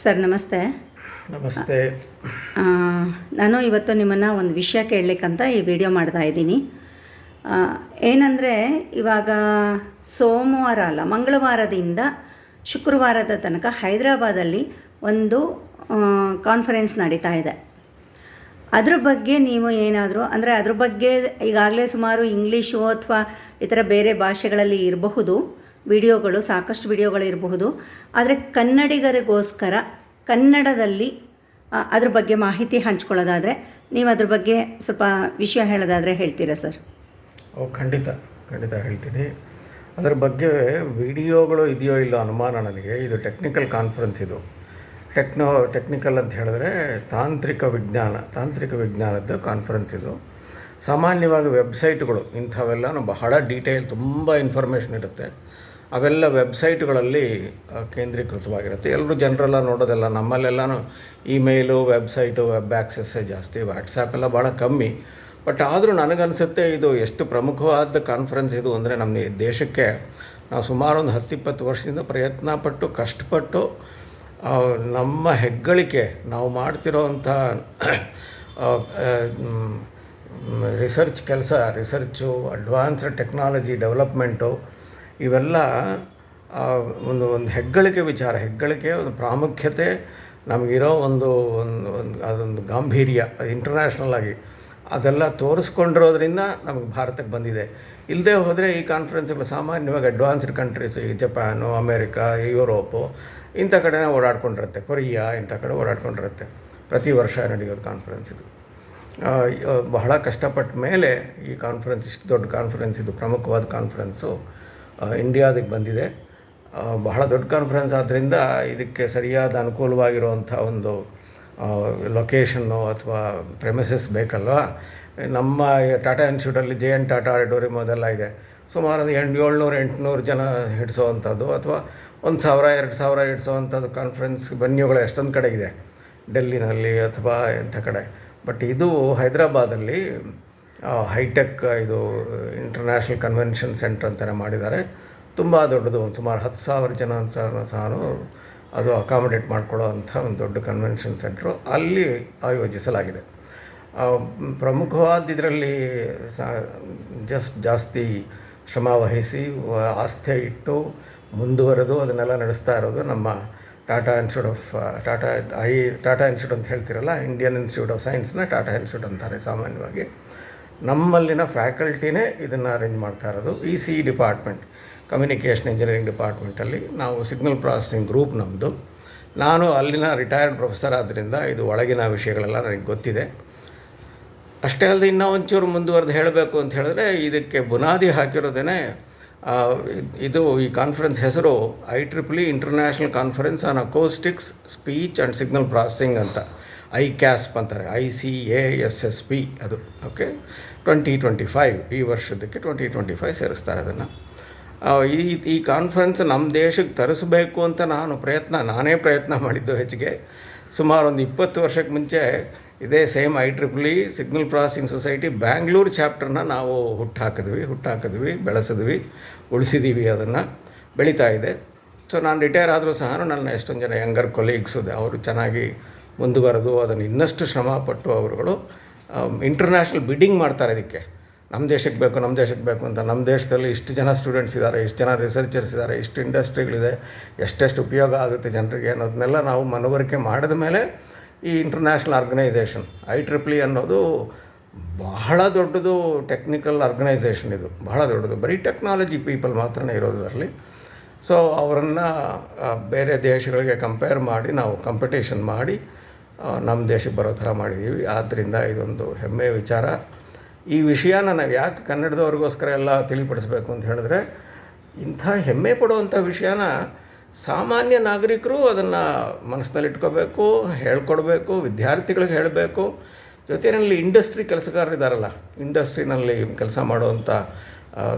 Sir ನಮಸ್ತೆ. ನಮಸ್ತೆ. ನಾನು ಇವತ್ತು ನಿಮ್ಮನ್ನು ಒಂದು ವಿಷಯ ಕೇಳಲಿಕ್ಕಂತ ಈ ವಿಡಿಯೋ ಮಾಡ್ತಾ ಇದ್ದೀನಿ. ಏನಂದರೆ ಇವಾಗ ಸೋಮವಾರ ಅಲ್ಲ ಮಂಗಳವಾರದಿಂದ ಶುಕ್ರವಾರದ ತನಕ ಹೈದರಾಬಾದಲ್ಲಿ ಒಂದು ಕಾನ್ಫರೆನ್ಸ್ ನಡೀತಾ ಇದೆ. ಅದ್ರ ಬಗ್ಗೆ ನೀವು ಏನಾದರೂ ಅಂದರೆ ಅದ್ರ ಬಗ್ಗೆ ಈಗಾಗಲೇ ಸುಮಾರು ಇಂಗ್ಲೀಷು ಅಥವಾ ಇತರ ಬೇರೆ ಭಾಷೆಗಳಲ್ಲಿ ಇರಬಹುದು. ವಿಡಿಯೋಗಳು, ಸಾಕಷ್ಟು ವಿಡಿಯೋಗಳು ಇರಬಹುದು. ಆದರೆ ಕನ್ನಡಿಗರಿಗೋಸ್ಕರ ಕನ್ನಡದಲ್ಲಿ ಅದ್ರ ಬಗ್ಗೆ ಮಾಹಿತಿ ಹಂಚ್ಕೊಳ್ಳೋದಾದರೆ ನೀವು ಅದ್ರ ಬಗ್ಗೆ ಸ್ವಲ್ಪ ವಿಷಯ ಹೇಳೋದಾದರೆ ಹೇಳ್ತೀರಾ ಸರ್? ಓ, ಖಂಡಿತ ಖಂಡಿತ ಹೇಳ್ತೀನಿ. ಅದರ ಬಗ್ಗೆ ವಿಡಿಯೋಗಳು ಇದೆಯೋ ಇಲ್ಲೋ ಅನುಮಾನ ನನಗೆ. ಇದು ಟೆಕ್ನಿಕಲ್ ಕಾನ್ಫರೆನ್ಸ್ ಇದು. ಟೆಕ್ನೋ, ಟೆಕ್ನಿಕಲ್ ಅಂತ ಹೇಳಿದ್ರೆ ತಾಂತ್ರಿಕ ವಿಜ್ಞಾನ, ತಾಂತ್ರಿಕ ವಿಜ್ಞಾನದ ಕಾನ್ಫರೆನ್ಸ್ ಇದು. ಸಾಮಾನ್ಯವಾಗಿ ವೆಬ್ಸೈಟ್ಗಳು ಇಂಥವೆಲ್ಲ ಬಹಳ ಡೀಟೇಲ್, ತುಂಬ ಇನ್ಫಾರ್ಮೇಷನ್ ಇರುತ್ತೆ. ಅವೆಲ್ಲ ವೆಬ್ಸೈಟ್ಗಳಲ್ಲಿ ಕೇಂದ್ರೀಕೃತವಾಗಿರುತ್ತೆ. ಎಲ್ಲರೂ ಜನರೆಲ್ಲ ನೋಡೋದೆಲ್ಲ ನಮ್ಮಲ್ಲೆಲ್ಲನೂ ಇಮೇಲು, ವೆಬ್ಸೈಟು, ವೆಬ್ ಆ್ಯಕ್ಸಸ್ಸೇ ಜಾಸ್ತಿ, ವಾಟ್ಸಾಪ್ ಎಲ್ಲ ಭಾಳ ಕಮ್ಮಿ. ಬಟ್ ಆದರೂ ನನಗನ್ಸುತ್ತೆ ಇದು ಎಷ್ಟು ಪ್ರಮುಖವಾದ ಕಾನ್ಫರೆನ್ಸ್ ಇದು ಅಂದರೆ ನಮ್ಮ ದೇಶಕ್ಕೆ ನಾವು ಸುಮಾರು ಒಂದು ಹತ್ತಿಪ್ಪತ್ತು ವರ್ಷದಿಂದ ಪ್ರಯತ್ನ ಪಟ್ಟು ಕಷ್ಟಪಟ್ಟು ನಮ್ಮ ಹೆಗ್ಗಳಿಕೆ, ನಾವು ಮಾಡ್ತಿರೋವಂಥ ರಿಸರ್ಚ್ ಕೆಲಸ, ರಿಸರ್ಚು, ಅಡ್ವಾನ್ಸ್ಡ್ ಟೆಕ್ನಾಲಜಿ ಡೆವಲಪ್ಮೆಂಟು ಇವೆಲ್ಲ ಒಂದು ಒಂದು ಹೆಗ್ಗಳಿಕೆ ವಿಚಾರ. ಹೆಗ್ಗಳಿಕೆ, ಒಂದು ಪ್ರಾಮುಖ್ಯತೆ ನಮಗಿರೋ ಒಂದು ಒಂದು ಒಂದು, ಅದೊಂದು ಗಾಂಭೀರ್ಯ ಇಂಟರ್ನ್ಯಾಷನಲ್ ಆಗಿ. ಅದೆಲ್ಲ ತೋರಿಸ್ಕೊಂಡಿರೋದ್ರಿಂದ ನಮಗೆ ಭಾರತಕ್ಕೆ ಬಂದಿದೆ. ಇಲ್ಲದೆ ಹೋದರೆ ಈ ಕಾನ್ಫರೆನ್ಸ್ಗಳು ಸಾಮಾನ್ಯವಾಗಿ ಅಡ್ವಾನ್ಸ್ಡ್ ಕಂಟ್ರೀಸ್ ಈ ಜಪಾನು ಅಮೇರಿಕಾ ಯುರೋಪು ಇಂಥ ಕಡೆನೇ ಓಡಾಡ್ಕೊಂಡಿರುತ್ತೆ. ಕೊರಿಯಾ ಇಂಥ ಕಡೆ ಓಡಾಡ್ಕೊಂಡಿರುತ್ತೆ. ಪ್ರತಿ ವರ್ಷ ನಡೆಯೋದು ಕಾನ್ಫರೆನ್ಸ್ ಇದು. ಬಹಳ ಕಷ್ಟಪಟ್ಟ ಮೇಲೆ ಈ ಕಾನ್ಫರೆನ್ಸ್ ಇಷ್ಟು ದೊಡ್ಡ ಕಾನ್ಫರೆನ್ಸ್ ಇದು ಪ್ರಮುಖವಾದ ಕಾನ್ಫರೆನ್ಸು ಇಂಡಿಯಾದಕ್ಕೆ ಬಂದಿದೆ. ಬಹಳ ದೊಡ್ಡ ಕಾನ್ಫರೆನ್ಸ್ ಆದ್ದರಿಂದ ಇದಕ್ಕೆ ಸರಿಯಾದ ಅನುಕೂಲವಾಗಿರುವಂಥ ಒಂದು ಲೊಕೇಶನ್ನು ಅಥವಾ ಪ್ರೆಮಿಸಸ್ ಬೇಕಲ್ವಾ? ನಮ್ಮ ಟಾಟಾ ಇನ್ಸ್ಟಿಟ್ಯೂಟಲ್ಲಿ ಜೆ ಎನ್ ಟಾಟಾ ಆಡಿಟೋರಿಯಂ ಅದೆಲ್ಲ ಇದೆ. ಸುಮಾರು ಒಂದು ಎಂಟು, ಏಳ್ನೂರು, ಎಂಟುನೂರು ಜನ ಹಿಡಿಸೋವಂಥದ್ದು ಅಥವಾ ಒಂದು ಸಾವಿರ, ಎರಡು ಸಾವಿರ ಹಿಡಿಸೋವಂಥದ್ದು ಕಾನ್ಫರೆನ್ಸ್ ವೆನ್ಯೂಗಳು ಎಷ್ಟೊಂದು ಕಡೆ ಇದೆ. ಡೆಲ್ಲಿನಲ್ಲಿ ಅಥವಾ ಇಂಥ ಕಡೆ. ಬಟ್ ಇದು ಹೈದರಾಬಾದಲ್ಲಿ ಹೈಟೆಕ್ ಇದು ಇಂಟರ್ನ್ಯಾಷನಲ್ ಕನ್ವೆನ್ಷನ್ ಸೆಂಟರ್ ಅಂತಲೇ ಮಾಡಿದ್ದಾರೆ. ತುಂಬ ದೊಡ್ಡದು, ಒಂದು ಸುಮಾರು ಹತ್ತು ಸಾವಿರ ಜನ ಸಹ ಅದು ಅಕಾಮಿಡೇಟ್ ಮಾಡ್ಕೊಳ್ಳೋ ಅಂಥ ಒಂದು ದೊಡ್ಡ ಕನ್ವೆನ್ಷನ್ ಸೆಂಟ್ರು ಅಲ್ಲಿ ಆಯೋಜಿಸಲಾಗಿದೆ. ಪ್ರಮುಖವಾದ ಇದರಲ್ಲಿ ಜಸ್ಟ್ ಜಾಸ್ತಿ ಶ್ರಮ ವಹಿಸಿ, ಆಸ್ಥೆ ಇಟ್ಟು ಮುಂದುವರೆದು ಅದನ್ನೆಲ್ಲ ನಡೆಸ್ತಾ ಇರೋದು ನಮ್ಮ Tata institute of Tata, I, Tata institute ಅಂತ ಹೇಳ್ತಿರಲ್ಲ, ಇಂಡಿಯನ್ ಇನ್ಸ್ಟಿಟ್ಯೂಟ್ ಆಫ್ ಸೈನ್ಸ್ನ ಟಾಟಾ ಇನ್ಸ್ಟಿಟ್ಯೂಟ್ ಅಂತಾರೆ ಸಾಮಾನ್ಯವಾಗಿ. ನಮ್ಮಲ್ಲಿನ ಫ್ಯಾಕಲ್ಟಿನೇ ಇದನ್ನು ಅರೇಂಜ್ ಮಾಡ್ತಾ ಇರೋದು. E C department communication engineering ಡಿಪಾರ್ಟ್ಮೆಂಟಲ್ಲಿ ನಾವು ಸಿಗ್ನಲ್ ಪ್ರಾಸೆಸಿಂಗ್ ಗ್ರೂಪ್ ನಮ್ಮದು ನಾನು ಅಲ್ಲಿನ ರಿಟೈರ್ಡ್ ಪ್ರೊಫೆಸರ್ ಆದ್ದರಿಂದ ಇದು ಒಳಗಿನ ವಿಷಯಗಳೆಲ್ಲ ನನಗೆ ಗೊತ್ತಿದೆ. ಅಷ್ಟೇ ಅಲ್ಲದೆ ಇನ್ನೂ ಒಂಚೂರು ಮುಂದುವರೆದು ಹೇಳಬೇಕು ಅಂತ ಹೇಳಿದ್ರೆ ಇದಕ್ಕೆ ಬುನಾದಿ ಹಾಕಿರೋದೇ ಇದು ಈ ಕಾನ್ಫರೆನ್ಸ್ ಹೆಸರು I triple international conference on acoustics speech and signal processing ಅಂತ ಐ ಕ್ಯಾಸ್ಪ್ ಅಂತಾರೆ I C A S S P ಅದು ಓಕೆ ಟ್ವೆಂಟಿ ಟ್ವೆಂಟಿ ಫೈವ್, ಈ ವರ್ಷದಕ್ಕೆ ಟ್ವೆಂಟಿ ಟ್ವೆಂಟಿ ಫೈವ್ ಸೇರಿಸ್ತಾರೆ ಅದನ್ನು. ಈ ಈ ಕಾನ್ಫರೆನ್ಸ್ ನಮ್ಮ ದೇಶಕ್ಕೆ ತರಿಸಬೇಕು ಅಂತ ನಾನು ಪ್ರಯತ್ನ, ನಾನೇ ಪ್ರಯತ್ನ ಮಾಡಿದ್ದು ಹೆಚ್ಚಿಗೆ. ಸುಮಾರು ಒಂದು ಇಪ್ಪತ್ತು ವರ್ಷಕ್ಕೆ ಮುಂಚೆ ಇದೇ same I triple signal processing society Bangalore ಚಾಪ್ಟರ್ನ ನಾವು ಹುಟ್ಟಾಕಿದ್ವಿ ಹುಟ್ಟಾಕಿದ್ವಿ, ಬೆಳೆಸಿದ್ವಿ ಉಳಿಸಿದ್ದೀವಿ ಅದನ್ನು. ಬೆಳೀತಾ ಇದೆ. ಸೊ, ನಾನು ರಿಟೈರ್ ಆದರೂ ಸಹ ನನ್ನ ಎಷ್ಟೊಂದು ಜನ ಯಂಗರ್ ಕೊಲೀಗ್ಸ್, ಅವರು ಚೆನ್ನಾಗಿ ಮುಂದುವರೆದು ಅದನ್ನು ಇನ್ನಷ್ಟು ಶ್ರಮಪಟ್ಟು ಅವರುಗಳು ಇಂಟರ್ನ್ಯಾಷನಲ್ ಬಿಡ್ಡಿಂಗ್ ಮಾಡ್ತಾರೆ ಇದಕ್ಕೆ. ನಮ್ಮ ದೇಶಕ್ಕೆ ಬೇಕು ನಮ್ಮ ದೇಶಕ್ಕೆ ಬೇಕು ಅಂತ. ನಮ್ಮ ದೇಶದಲ್ಲಿ ಇಷ್ಟು ಜನ ಸ್ಟೂಡೆಂಟ್ಸ್ ಇದ್ದಾರೆ ಇಷ್ಟು ಜನ ರಿಸರ್ಚರ್ಸ್ ಇದ್ದಾರೆ ಇಷ್ಟು ಇಂಡಸ್ಟ್ರಿಗಳಿದೆ ಎಷ್ಟೆಷ್ಟು ಉಪಯೋಗ ಆಗುತ್ತೆ ಜನರಿಗೆ ಅನ್ನೋದನ್ನೆಲ್ಲ ನಾವು ಮನವರಿಕೆ ಮಾಡಿದ ಮೇಲೆ ಈ ಇಂಟರ್ನ್ಯಾಷನಲ್ ಆರ್ಗನೈಸೇಷನ್ ಐ ಟ್ರಿಪ್ಲಿ ಅನ್ನೋದು ಬಹಳ ದೊಡ್ಡದು ಟೆಕ್ನಿಕಲ್ ಆರ್ಗನೈಸೇಷನ್ ಇದು. ಬಹಳ ದೊಡ್ಡದು. ಬರೀ ಟೆಕ್ನಾಲಜಿ ಪೀಪಲ್ ಮಾತ್ರನೇ ಇರೋದು ಅದರಲ್ಲಿ ಸೊ ಅವರನ್ನು ಬೇರೆ ದೇಶಗಳಿಗೆ ಕಂಪೇರ್ ಮಾಡಿ, ನಾವು ಕಾಂಪಿಟೇಷನ್ ಮಾಡಿ ನಮ್ಮ ದೇಶಕ್ಕೆ ಬರೋ ಥರ ಮಾಡಿದ್ದೀವಿ ಆದ್ದರಿಂದ ಇದೊಂದು ಹೆಮ್ಮೆಯ ವಿಚಾರ. ಈ ವಿಷಯನ ನಾವು ಯಾಕೆ ಕನ್ನಡದವ್ರಿಗೋಸ್ಕರ ಎಲ್ಲ ತಿಳಿಪಡಿಸ್ಬೇಕು ಅಂತ ಹೇಳಿದ್ರೆ, ಇಂಥ ಹೆಮ್ಮೆ ಪಡುವಂಥ ವಿಷಯನ ಸಾಮಾನ್ಯ ನಾಗರಿಕರು ಅದನ್ನು ಮನಸ್ಸಿನಲ್ಲಿಟ್ಕೋಬೇಕು, ಹೇಳ್ಕೊಡ್ಬೇಕು, ವಿದ್ಯಾರ್ಥಿಗಳಿಗೆ ಹೇಳಬೇಕು. ಜೊತೆಯಲ್ಲಿ ಇಂಡಸ್ಟ್ರಿ ಕೆಲಸಗಾರರಿದ್ದಾರಲ್ಲ ಇಂಡಸ್ಟ್ರಿನಲ್ಲಿ ಕೆಲಸ ಮಾಡುವಂಥ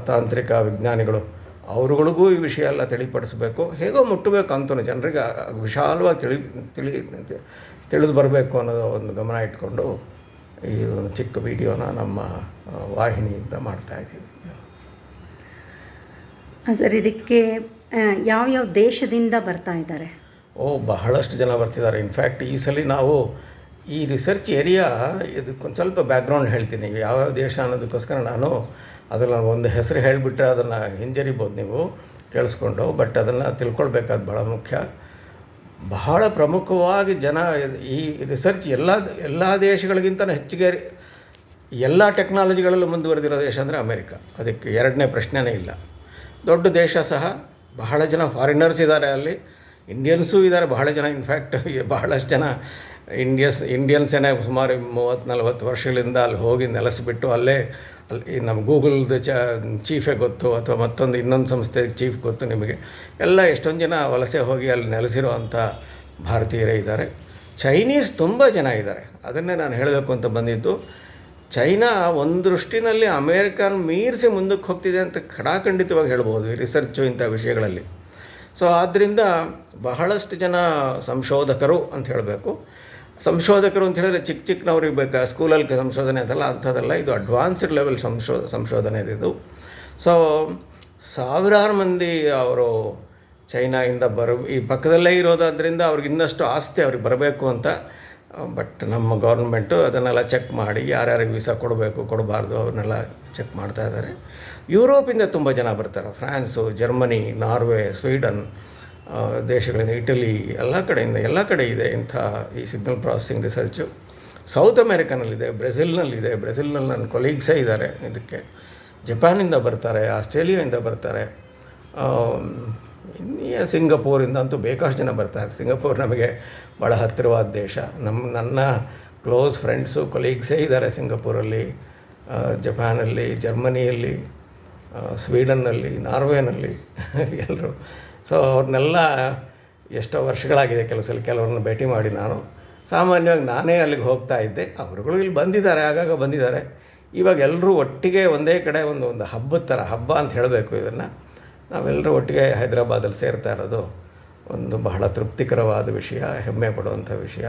ತಾಂತ್ರಿಕ ವಿಜ್ಞಾನಿಗಳು ಅವರುಗಳಿಗೂ ಈ ವಿಷಯ ಎಲ್ಲ ತಿಳಿಪಡಿಸಬೇಕು. ಹೇಗೋ ಮುಟ್ಟಬೇಕು ಅಂತಲೂ ಜನರಿಗೆ ವಿಶಾಲವಾಗಿ ತಿಳಿ ತಿಳಿ ತಿಳಿದು ಬರಬೇಕು ಅನ್ನೋದು ಒಂದು ಗಮನ ಇಟ್ಕೊಂಡು ಈ ಒಂದು ಚಿಕ್ಕ ವಿಡಿಯೋನ ನಮ್ಮ ವಾಹಿನಿಯಿಂದ ಮಾಡ್ತಾಯಿದ್ದೀವಿ ಸರ್ ಇದಕ್ಕೆ ಯಾವ ಯಾವ ದೇಶದಿಂದ ಬರ್ತಾ ಇದ್ದಾರೆ? ಓ ಬಹಳಷ್ಟು ಜನ ಬರ್ತಿದ್ದಾರೆ. ಇನ್ಫ್ಯಾಕ್ಟ್ ಈ ಸಲ ನಾವು ಈ ರಿಸರ್ಚ್ ಏರಿಯಾ ಇದಕ್ಕೊಂದು ಸ್ವಲ್ಪ ಬ್ಯಾಕ್ಗ್ರೌಂಡ್ ಹೇಳ್ತೀನಿ. ಯಾವ್ಯಾವ ದೇಶ ಅನ್ನೋದಕ್ಕೋಸ್ಕರ ನಾನು ಅದನ್ನು ಒಂದು ಹೆಸರು ಹೇಳಿಬಿಟ್ರೆ ಅದನ್ನು ಹಿಂಜರಿಬೋದು ನೀವು, ಕೇಳಿಸ್ಕೊಂಡು. ಬಟ್ ಅದನ್ನು ತಿಳ್ಕೊಳ್ಬೇಕಾದ ಭಾಳ ಮುಖ್ಯ. ಬಹಳ ಪ್ರಮುಖವಾಗಿ ಜನ ಈ ರಿಸರ್ಚ್ ಎಲ್ಲ ಎಲ್ಲ ದೇಶಗಳಿಗಿಂತ ಹೆಚ್ಚಿಗೆ ಎಲ್ಲ ಟೆಕ್ನಾಲಜಿಗಳಲ್ಲೂ ಮುಂದುವರೆದಿರೋ ದೇಶ ಅಂದರೆ ಅಮೇರಿಕ. ಅದಕ್ಕೆ ಎರಡನೇ ಪ್ರಶ್ನೆನೇ ಇಲ್ಲ. ದೊಡ್ಡ ದೇಶ ಸಹ, ಬಹಳ ಜನ ಫಾರಿನರ್ಸ್ ಇದ್ದಾರೆ ಅಲ್ಲಿ. ಇಂಡಿಯನ್ಸೂ ಇದ್ದಾರೆ, ಬಹಳ ಜನ ಇನ್ಫ್ಯಾಕ್ಟ್ ಬಹಳಷ್ಟು ಜನ ಇಂಡಿಯನ್ಸ್ ಸೇನೆ ಸುಮಾರು ಮೂವತ್ತು, ನಲ್ವತ್ತು ವರ್ಷಗಳಿಂದ ಅಲ್ಲಿ ಹೋಗಿ ನೆಲೆಸಿಬಿಟ್ಟು ಅಲ್ಲೇ ಅಲ್ಲಿ ನಮ್ಮ ಗೂಗಲ್ದು ಚ, ಚೀಫೇ ಗೊತ್ತು ಅಥವಾ ಮತ್ತೊಂದು ಇನ್ನೊಂದು ಸಂಸ್ಥೆ ಚೀಫ್ ಗೊತ್ತು ನಿಮಗೆ. ಎಲ್ಲ ಎಷ್ಟೊಂದು ಜನ ವಲಸೆ ಹೋಗಿ ಅಲ್ಲಿ ನೆಲೆಸಿರೋ ಅಂಥ ಭಾರತೀಯರೇ ಇದ್ದಾರೆ. ಚೈನೀಸ್ ತುಂಬ ಜನ ಇದ್ದಾರೆ. ಅದನ್ನೇ ನಾನು ಹೇಳಬೇಕು ಅಂತ ಬಂದಿದ್ದು. ಚೈನಾ ಒಂದು ದೃಷ್ಟಿನಲ್ಲಿ ಅಮೇರಿಕನ್ ಮೀರಿಸಿ ಮುಂದಕ್ಕೆ ಹೋಗ್ತಿದೆ ಅಂತ ಖಡಾಖಂಡಿತವಾಗಿ ಹೇಳ್ಬೋದು ಈ ರಿಸರ್ಚು ಇಂಥ ವಿಷಯಗಳಲ್ಲಿ. ಸೊ ಆದ್ದರಿಂದ ಬಹಳಷ್ಟು ಜನ ಸಂಶೋಧಕರು ಅಂತ ಹೇಳಬೇಕು. ಸಂಶೋಧಕರು ಅಂತ ಹೇಳಿದ್ರೆ ಚಿಕ್ಕ ಚಿಕ್ಕನವ್ರಿಗೆ ಬೇಕಾ, ಸ್ಕೂಲಲ್ಲಿ ಸಂಶೋಧನೆ ಅಂತಲ್ಲ, ಅಂಥದ್ದಲ್ಲ ಇದು ಅಡ್ವಾನ್ಸ್ಡ್ ಲೆವೆಲ್ ಸಂಶೋ, ಸಂಶೋಧನೆ ಇದು. ಸೊ ಸಾವಿರಾರು ಮಂದಿ ಅವರು ಚೈನಾಯಿಂದ ಬರ, ಈ ಪಕ್ಕದಲ್ಲೇ ಇರೋದಾದ್ರಿಂದ ಅವ್ರಿಗೆ ಇನ್ನಷ್ಟು ಆಸ್ತಿ ಅವ್ರಿಗೆ ಬರಬೇಕು ಅಂತ. ಬಟ್ ನಮ್ಮ ಗೌರ್ಮೆಂಟು ಅದನ್ನೆಲ್ಲ ಚೆಕ್ ಮಾಡಿ, ಯಾರ್ಯಾರಿಗೆ ವೀಸಾ ಕೊಡಬೇಕು, ಕೊಡಬಾರ್ದು, ಅವ್ರನ್ನೆಲ್ಲ ಚೆಕ್ ಮಾಡ್ತಾ ಇದ್ದಾರೆ. ಯುರೋಪಿಂದ ತುಂಬ ಜನ ಬರ್ತಾರೆ, ಫ್ರಾನ್ಸು, ಜರ್ಮನಿ, ನಾರ್ವೆ, ಸ್ವೀಡನ್. ದೇಶಗಳಿಂದ, ಇಟಲಿ, ಎಲ್ಲ ಕಡೆಯಿಂದ, ಎಲ್ಲ ಕಡೆ ಇದೆ ಇಂಥ ಈ ಸಿಗ್ನಲ್ ಪ್ರಾಸೆಸಿಂಗ್ ರಿಸರ್ಚು ಸೌತ್ ಅಮೇರಿಕನಲ್ಲಿದೆ ಬ್ರೆಜಿಲ್ನಲ್ಲಿದೆ ಬ್ರೆಜಿಲ್ನಲ್ಲಿ ನನ್ನ ಕೊಲೀಗ್ಸೇ ಇದ್ದಾರೆ ಇದಕ್ಕೆ. ಜಪಾನಿಂದ ಬರ್ತಾರೆ ಆಸ್ಟ್ರೇಲಿಯಾದಿಂದ ಬರ್ತಾರೆ ಸಿಂಗಪೂರಿಂದ ಅಂತೂ ಬೇಕಾಷ್ಟು ಜನ ಬರ್ತಾರೆ. ಸಿಂಗಪೂರ್ ನಮಗೆ ಭಾಳ ಹತ್ತಿರವಾದ ದೇಶ. ನಮ್ಮ ನನ್ನ ಕ್ಲೋಸ್ ಫ್ರೆಂಡ್ಸು ಕೊಲೀಗ್ಸೇ ಇದ್ದಾರೆ ಸಿಂಗಪೂರಲ್ಲಿ ಜಪಾನಲ್ಲಿ ಜರ್ಮನಿಯಲ್ಲಿ ಸ್ವೀಡನ್ನಲ್ಲಿ ನಾರ್ವೇನಲ್ಲಿ ಎಲ್ಲರೂ. ಸೊ ಅವ್ರನ್ನೆಲ್ಲ ಎಷ್ಟೋ ವರ್ಷಗಳಾಗಿದೆ ಕೆಲವು ಸಲ ಕೆಲವ್ರನ್ನ ಭೇಟಿ ಮಾಡಿ ನಾನು. ಸಾಮಾನ್ಯವಾಗಿ ನಾನೇ ಅಲ್ಲಿಗೆ ಹೋಗ್ತಾ ಇದ್ದೆ. ಅವರುಗಳು ಇಲ್ಲಿ ಬಂದಿದ್ದಾರೆ, ಆಗಾಗ ಬಂದಿದ್ದಾರೆ. ಇವಾಗ ಎಲ್ಲರೂ ಒಟ್ಟಿಗೆ ಒಂದೇ ಕಡೆ ಒಂದು ಒಂದು ಹಬ್ಬದ ಥರ ಹಬ್ಬ ಅಂತ ಹೇಳಬೇಕು ಇದನ್ನು. ನಾವೆಲ್ಲರೂ ಒಟ್ಟಿಗೆ ಹೈದರಾಬಾದಲ್ಲಿ ಸೇರ್ತಾ ಇರೋದು ಒಂದು ಬಹಳ ತೃಪ್ತಿಕರವಾದ ವಿಷಯ, ಹೆಮ್ಮೆ ಪಡುವಂಥ ವಿಷಯ,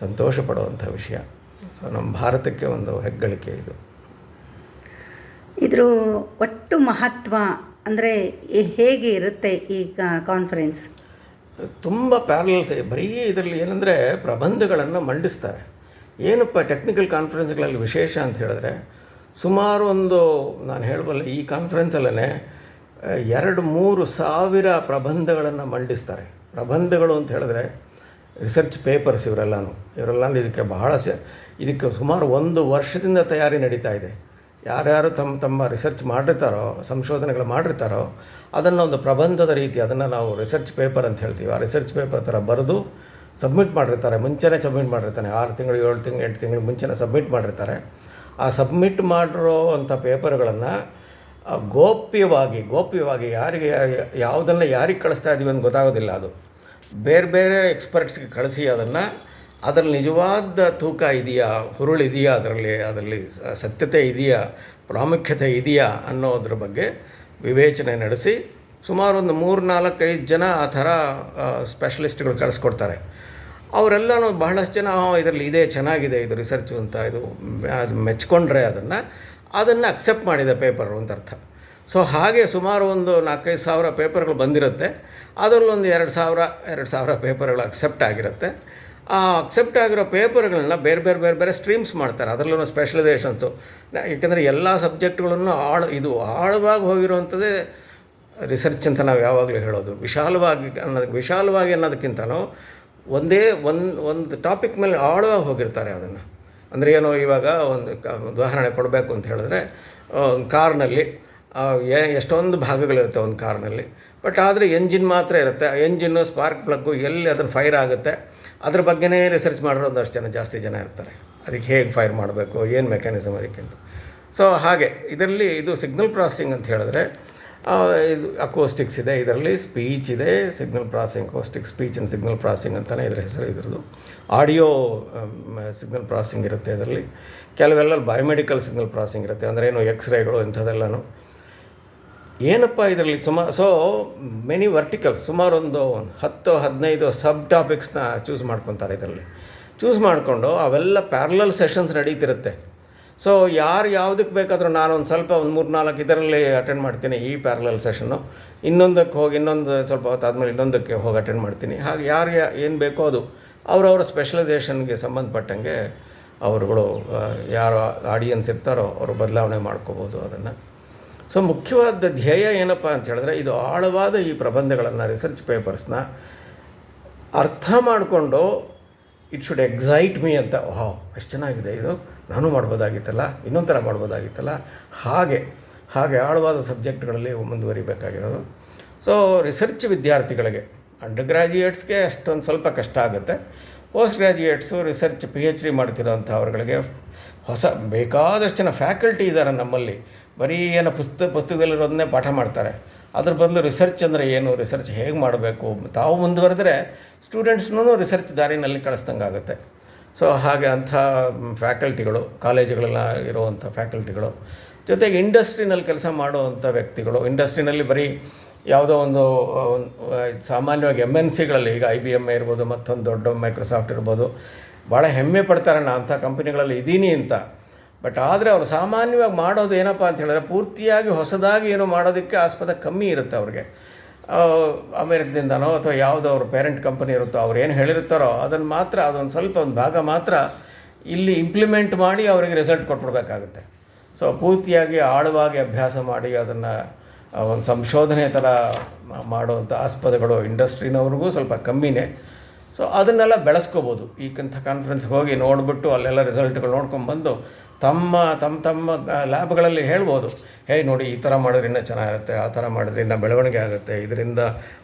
ಸಂತೋಷ ಪಡುವಂಥ ವಿಷಯ. ಸೊ ನಮ್ಮ ಭಾರತಕ್ಕೆ ಒಂದು ಹೆಗ್ಗಳಿಕೆ ಇದು. ಇದ್ರ ಒಟ್ಟು ಮಹತ್ವ ಅಂದರೆ ಹೇಗೆ ಇರುತ್ತೆ ಈ ಕಾನ್ಫರೆನ್ಸ್ ತುಂಬ ಪ್ಯಾರಲಲ್ಸ್ ಬರೀ ಇದರಲ್ಲಿ ಏನಂದರೆ ಪ್ರಬಂಧಗಳನ್ನು ಮಂಡಿಸ್ತಾರೆ. ಏನಪ್ಪ ಟೆಕ್ನಿಕಲ್ ಕಾನ್ಫರೆನ್ಸ್ಗಳಲ್ಲಿ ವಿಶೇಷ ಅಂತ ಹೇಳಿದ್ರೆ, ಸುಮಾರು ಒಂದು ನಾನು ಹೇಳಬಲ್ಲ ಈ ಕಾನ್ಫರೆನ್ಸಲ್ಲೇ ಎರಡು ಮೂರು ಸಾವಿರ ಪ್ರಬಂಧಗಳನ್ನು ಮಂಡಿಸ್ತಾರೆ. ಪ್ರಬಂಧಗಳು ಅಂತ ಹೇಳಿದ್ರೆ ರಿಸರ್ಚ್ ಪೇಪರ್ಸ್ ಇವರೆಲ್ಲನೂ. ಇವರೆಲ್ಲ ಇದಕ್ಕೆ ಬಹಳ ಇದಕ್ಕೆ ಸುಮಾರು ಒಂದು ವರ್ಷದಿಂದ ತಯಾರಿ ನಡೀತಾ ಇದೆ. ಯಾರ್ಯಾರು ತಮ್ಮ ತಮ್ಮ ರಿಸರ್ಚ್ ಮಾಡಿರ್ತಾರೋ, ಸಂಶೋಧನೆಗಳು ಮಾಡಿರ್ತಾರೋ, ಅದನ್ನು ಒಂದು ಪ್ರಬಂಧದ ರೀತಿ ಅದನ್ನು ನಾವು ರಿಸರ್ಚ್ ಪೇಪರ್ ಅಂತ ಹೇಳ್ತೀವಿ. ಆ ರಿಸರ್ಚ್ ಪೇಪರ್ ಥರ ಬರೆದು ಸಬ್ಮಿಟ್ ಮಾಡಿರ್ತಾರೆ. ಮುಂಚೆನೇ ಸಬ್ಮಿಟ್ ಮಾಡಿರ್ತಾನೆ. ಆರು ತಿಂಗಳು, ಏಳು ತಿಂಗಳು, ಎಂಟು ತಿಂಗಳು ಮುಂಚೆನೇ ಸಬ್ಮಿಟ್ ಮಾಡಿರ್ತಾರೆ. ಆ ಸಬ್ಮಿಟ್ ಮಾಡಿರೋ ಅಂಥ ಪೇಪರ್ಗಳನ್ನು ಗೋಪ್ಯವಾಗಿ ಗೋಪ್ಯವಾಗಿ ಯಾರಿಗೆ, ಯಾವುದನ್ನು ಯಾರಿಗೆ ಕಳಿಸ್ತಾ ಇದ್ದೀವಿ ಅಂತ ಗೊತ್ತಾಗೋದಿಲ್ಲ ಅದು. ಬೇರೆ ಬೇರೆ ಎಕ್ಸ್ಪರ್ಟ್ಸ್ಗೆ ಕಳಿಸಿ ಅದನ್ನು ಅದರಲ್ಲಿ ನಿಜವಾದ ತೂಕ ಇದೆಯಾ? ಹುರುಳಿದೆಯಾ ಅದರಲ್ಲಿ? ಅದರಲ್ಲಿ ಸತ್ಯತೆ ಇದೆಯಾ? ಪ್ರಾಮುಖ್ಯತೆ ಇದೆಯಾ ಅನ್ನೋದ್ರ ಬಗ್ಗೆ ವಿವೇಚನೆ ನಡೆಸಿ ಸುಮಾರು ಒಂದು ಮೂರು ನಾಲ್ಕೈದು ಜನ ಆ ಥರ ಸ್ಪೆಷಲಿಸ್ಟ್ಗಳು ಕಳಿಸ್ಕೊಡ್ತಾರೆ. ಅವರೆಲ್ಲನೂ ಬಹಳಷ್ಟು ಜನ ಇದರಲ್ಲಿ ಇದೇ ಚೆನ್ನಾಗಿದೆ, ಇದು ರಿಸರ್ಚ್ ಅಂತ, ಇದು ಅದು ಮೆಚ್ಕೊಂಡ್ರೆ ಅದನ್ನು ಅದನ್ನು ಅಕ್ಸೆಪ್ಟ್ ಮಾಡಿದೆ ಪೇಪರ್ ಅಂತ ಅರ್ಥ. ಸೊ ಹಾಗೆ ಸುಮಾರು ಒಂದು ನಾಲ್ಕೈದು ಸಾವಿರ ಪೇಪರ್ಗಳು ಬಂದಿರುತ್ತೆ. ಅದರಲ್ಲೊಂದು ಎರಡು ಸಾವಿರ ಎರಡು ಸಾವಿರ ಪೇಪರ್ಗಳು ಅಕ್ಸೆಪ್ಟ್ ಆಗಿರುತ್ತೆ. ಆ ಅಕ್ಸೆಪ್ಟ್ ಆಗಿರೋ ಪೇಪರ್ಗಳನ್ನ ಬೇರೆ ಬೇರೆ ಬೇರೆ ಬೇರೆ ಸ್ಟ್ರೀಮ್ಸ್ ಮಾಡ್ತಾರೆ. ಅದರಲ್ಲೂ ಸ್ಪೆಷಲೈಸೇಷನ್ಸು ಯಾಕೆಂದರೆ ಎಲ್ಲ ಸಬ್ಜೆಕ್ಟ್ಗಳನ್ನು ಆಳ, ಇದು ಆಳವಾಗಿ ಹೋಗಿರುವಂಥದ್ದೇ ರಿಸರ್ಚ್ ಅಂತ ನಾವು ಯಾವಾಗಲೂ ಹೇಳೋದು. ವಿಶಾಲವಾಗಿ ಅನ್ನೋದಕ್ಕೆ ವಿಶಾಲವಾಗಿ ಅನ್ನೋದಕ್ಕಿಂತನೂ ಒಂದೇ ಒಂದು ಒಂದು ಟಾಪಿಕ್ ಮೇಲೆ ಆಳವಾಗಿ ಹೋಗಿರ್ತಾರೆ ಅದನ್ನು. ಅಂದರೆ ಏನೋ ಇವಾಗ ಒಂದು ಉದಾಹರಣೆ ಕೊಡಬೇಕು ಅಂತ ಹೇಳಿದ್ರೆ ಕಾರ್ನಲ್ಲಿ ಎಷ್ಟೊಂದು ಭಾಗಗಳಿರುತ್ತೆ ಒಂದು ಕಾರ್ನಲ್ಲಿ ಬಟ್ ಆದರೆ ಎಂಜಿನ್ ಮಾತ್ರ ಇರುತ್ತೆ. ಆ ಎಂಜಿನ್ನು ಸ್ಪಾರ್ಕ್ ಪ್ಲಗ್ಗು ಎಲ್ಲಿ ಅದನ್ನು ಫೈರ್ ಆಗುತ್ತೆ, ಅದ್ರ ಬಗ್ಗೆನೇ ರಿಸರ್ಚ್ ಮಾಡಿರೋ ಒಂದಷ್ಟು ಜನ, ಜಾಸ್ತಿ ಜನ ಇರ್ತಾರೆ. ಅದಕ್ಕೆ ಹೇಗೆ ಫೈರ್ ಮಾಡಬೇಕು, ಏನು ಮೆಕ್ಯಾನಿಸಮ್ ಅದಕ್ಕಿಂತ. ಸೊ ಹಾಗೆ, ಇದರಲ್ಲಿ ಇದು ಸಿಗ್ನಲ್ ಪ್ರಾಸಿಂಗ್ ಅಂತ ಹೇಳಿದ್ರೆ ಇದು ಅಕೋಸ್ಟಿಕ್ಸ್ ಇದೆ, ಇದರಲ್ಲಿ ಸ್ಪೀಚ್ ಇದೆ signal processing acoustic speech and signal processing ಅಂತಲೇ ಇದರ ಹೆಸರು ಇದ್ರದ್ದು. ಆಡಿಯೋ ಸಿಗ್ನಲ್ ಪ್ರಾಸಿಂಗ್ ಇರುತ್ತೆ ಇದರಲ್ಲಿ. ಕೆಲವೆಲ್ಲ ಬಯೋಮೆಡಿಕಲ್ ಸಿಗ್ನಲ್ ಪ್ರಾಸಿಂಗ್ ಇರುತ್ತೆ. ಅಂದರೆ ಏನು ಎಕ್ಸ್ರೇಗಳು ಇಂಥದ್ದೆಲ್ಲನೂ. ಏನಪ್ಪ ಇದರಲ್ಲಿ? ಸುಮಾರು ಸೊ ಮೆನಿ ವರ್ಟಿಕಲ್ಸ್ ಸುಮಾರು ಒಂದು ಹತ್ತು, ಹದಿನೈದು ಸಬ್ ಟಾಪಿಕ್ಸ್ನ ಚೂಸ್ ಮಾಡ್ಕೊತಾರೆ ಇದರಲ್ಲಿ. ಚೂಸ್ ಮಾಡಿಕೊಂಡು ಅವೆಲ್ಲ ಪ್ಯಾರಲಲ್ ಸೆಷನ್ಸ್ ನಡೀತಿರುತ್ತೆ. ಸೊ ಯಾರು ಯಾವುದಕ್ಕೆ ಬೇಕಾದರೂ ನಾನು ಒಂದು ಸ್ವಲ್ಪ ಒಂದು ಮೂರು ನಾಲ್ಕು ಇದರಲ್ಲಿ ಅಟೆಂಡ್ ಮಾಡ್ತೀನಿ ಈ ಪ್ಯಾರಲಲ್ ಸೆಷನ್ನು ಇನ್ನೊಂದಕ್ಕೆ ಹೋಗಿ, ಇನ್ನೊಂದು ಸ್ವಲ್ಪ ಹೊತ್ತಾದಮೇಲೆ ಇನ್ನೊಂದಕ್ಕೆ ಹೋಗಿ ಅಟೆಂಡ್ ಮಾಡ್ತೀನಿ. ಹಾಗೆ ಯಾರು ಏನು ಬೇಕೋ ಅದು. ಅವರವರ ಸ್ಪೆಷಲೈಸೇಷನ್ಗೆ ಸಂಬಂಧಪಟ್ಟಂಗೆ ಅವರುಗಳು ಯಾರು ಆಡಿಯನ್ಸ್ ಇರ್ತಾರೋ ಅವರು ಬದಲಾವಣೆ ಮಾಡ್ಕೋಬೋದು ಅದನ್ನು. ಸೊ ಮುಖ್ಯವಾದ ಧ್ಯೇಯ ಏನಪ್ಪ ಅಂತ ಹೇಳಿದ್ರೆ, ಇದು ಆಳವಾದ ಈ ಪ್ರಬಂಧಗಳನ್ನು ರಿಸರ್ಚ್ ಪೇಪರ್ಸ್ನ ಅರ್ಥ ಮಾಡಿಕೊಂಡು ಇಟ್ ಶುಡ್ ಎಕ್ಸೈಟ್ ಮೀ ಅಂತ ವಾವ್ ಅಷ್ಟು ಚೆನ್ನಾಗಿದೆ ಇದು. ನಾನು ಮಾಡ್ಬೋದಾಗಿತ್ತಲ್ಲ ಇನ್ನೊಂಥರ ಥರ ಮಾಡ್ಬೋದಾಗಿತ್ತಲ್ಲ. ಹಾಗೆ ಹಾಗೆ ಆಳವಾದ ಸಬ್ಜೆಕ್ಟ್ಗಳಲ್ಲಿ ಮುಂದುವರಿಬೇಕಾಗಿರೋದು. ಸೊ ರಿಸರ್ಚ್ ವಿದ್ಯಾರ್ಥಿಗಳಿಗೆ ಅಂಡರ್ ಗ್ರ್ಯಾಜುಯೇಟ್ಸ್ಗೆ ಅಷ್ಟೊಂದು ಸ್ವಲ್ಪ ಕಷ್ಟ ಆಗುತ್ತೆ. Post graduates research P H D ಮಾಡ್ತಿರೋಂಥವ್ರುಗಳಿಗೆ ಹೊಸ, ಬೇಕಾದಷ್ಟು ಜನ ಫ್ಯಾಕಲ್ಟಿ ಇದ್ದಾರೆ ನಮ್ಮಲ್ಲಿ. ಬರೀ ಏನೋ ಪುಸ್ತಕ ಪುಸ್ತಕದಲ್ಲಿರೋದನ್ನೇ ಪಾಠ ಮಾಡ್ತಾರೆ. ಅದ್ರ ಬದಲು ರಿಸರ್ಚ್ ಅಂದರೆ ಏನು? ರಿಸರ್ಚ್ ಹೇಗೆ ಮಾಡಬೇಕು? ತಾವು ಮುಂದುವರೆದ್ರೆ ಸ್ಟೂಡೆಂಟ್ಸ್ನೂ ರಿಸರ್ಚ್ ದಾರಿನಲ್ಲಿ ಕಳಿಸ್ದಂಗೆ ಆಗುತ್ತೆ. ಸೊ ಹಾಗೆ ಅಂಥ ಫ್ಯಾಕಲ್ಟಿಗಳು ಕಾಲೇಜುಗಳೆಲ್ಲ ಇರುವಂಥ ಫ್ಯಾಕಲ್ಟಿಗಳು ಜೊತೆಗೆ ಇಂಡಸ್ಟ್ರಿನಲ್ಲಿ ಕೆಲಸ ಮಾಡುವಂಥ ವ್ಯಕ್ತಿಗಳು ಇಂಡಸ್ಟ್ರಿನಲ್ಲಿ ಬರೀ ಯಾವುದೋ ಒಂದು ಸಾಮಾನ್ಯವಾಗಿ ಎಂ ಎನ್ ಸಿಗಳಲ್ಲಿ ಈಗ ಐ ಬಿ ಎಂ ಇರ್ಬೋದು, ಮತ್ತೊಂದು ದೊಡ್ಡ ಮೈಕ್ರೋಸಾಫ್ಟ್ ಇರ್ಬೋದು, ಭಾಳ ಹೆಮ್ಮೆ ಪಡ್ತಾರೆ ನಾ ಅಂಥ ಕಂಪ್ನಿಗಳಲ್ಲಿ ಇದ್ದೀನಿ ಅಂತ. ಬಟ್ ಆದರೆ ಅವರು ಸಾಮಾನ್ಯವಾಗಿ ಮಾಡೋದು ಏನಪ್ಪ ಅಂತ ಹೇಳಿದ್ರೆ ಪೂರ್ತಿಯಾಗಿ ಹೊಸದಾಗಿ ಏನೋ ಮಾಡೋದಕ್ಕೆ ಆಸ್ಪದ ಕಮ್ಮಿ ಇರುತ್ತೆ ಅವ್ರಿಗೆ. ಅಮೇರಿಕದಿಂದನೋ ಅಥವಾ ಯಾವುದೋ ಅವ್ರ ಪೇರೆಂಟ್ ಕಂಪನಿ ಇರುತ್ತೋ ಅವ್ರು ಏನು ಹೇಳಿರ್ತಾರೋ ಅದನ್ನು ಮಾತ್ರ, ಅದೊಂದು ಸ್ವಲ್ಪ ಒಂದು ಭಾಗ ಮಾತ್ರ ಇಲ್ಲಿ ಇಂಪ್ಲಿಮೆಂಟ್ ಮಾಡಿ ಅವರಿಗೆ ರಿಸಲ್ಟ್ ಕೊಟ್ಬಿಡ್ಬೇಕಾಗುತ್ತೆ. ಸೊ ಪೂರ್ತಿಯಾಗಿ ಆಳವಾಗಿ ಅಭ್ಯಾಸ ಮಾಡಿ ಅದನ್ನು ಒಂದು ಸಂಶೋಧನೆ ಥರ ಮಾಡುವಂಥ ಆಸ್ಪದಗಳು ಇಂಡಸ್ಟ್ರಿನವ್ರಿಗೂ ಸ್ವಲ್ಪ ಕಮ್ಮಿನೇ. ಸೊ ಅದನ್ನೆಲ್ಲ ಬೆಳೆಸ್ಕೋಬೋದು. ಈಗಂಥ ಕಾನ್ಫರೆನ್ಸ್ಗೆ ಹೋಗಿ ನೋಡಿಬಿಟ್ಟು ಅಲ್ಲೆಲ್ಲ ರಿಸಲ್ಟ್ಗಳು ನೋಡ್ಕೊಂಬಂದು ತಮ್ಮ ತಮ್ಮ ತಮ್ಮ ಲ್ಯಾಬ್ಗಳಲ್ಲಿ ಹೇಳ್ಬೋದು. ಹೇ, ನೋಡಿ, ಈ ಥರ ಮಾಡಿದ್ರೆ ಇನ್ನೂ ಚೆನ್ನಾಗಿರುತ್ತೆ, ಆ ಥರ ಮಾಡಿದ್ರೆ ಇನ್ನೂ ಬೆಳವಣಿಗೆ ಆಗುತ್ತೆ, ಇದರಿಂದ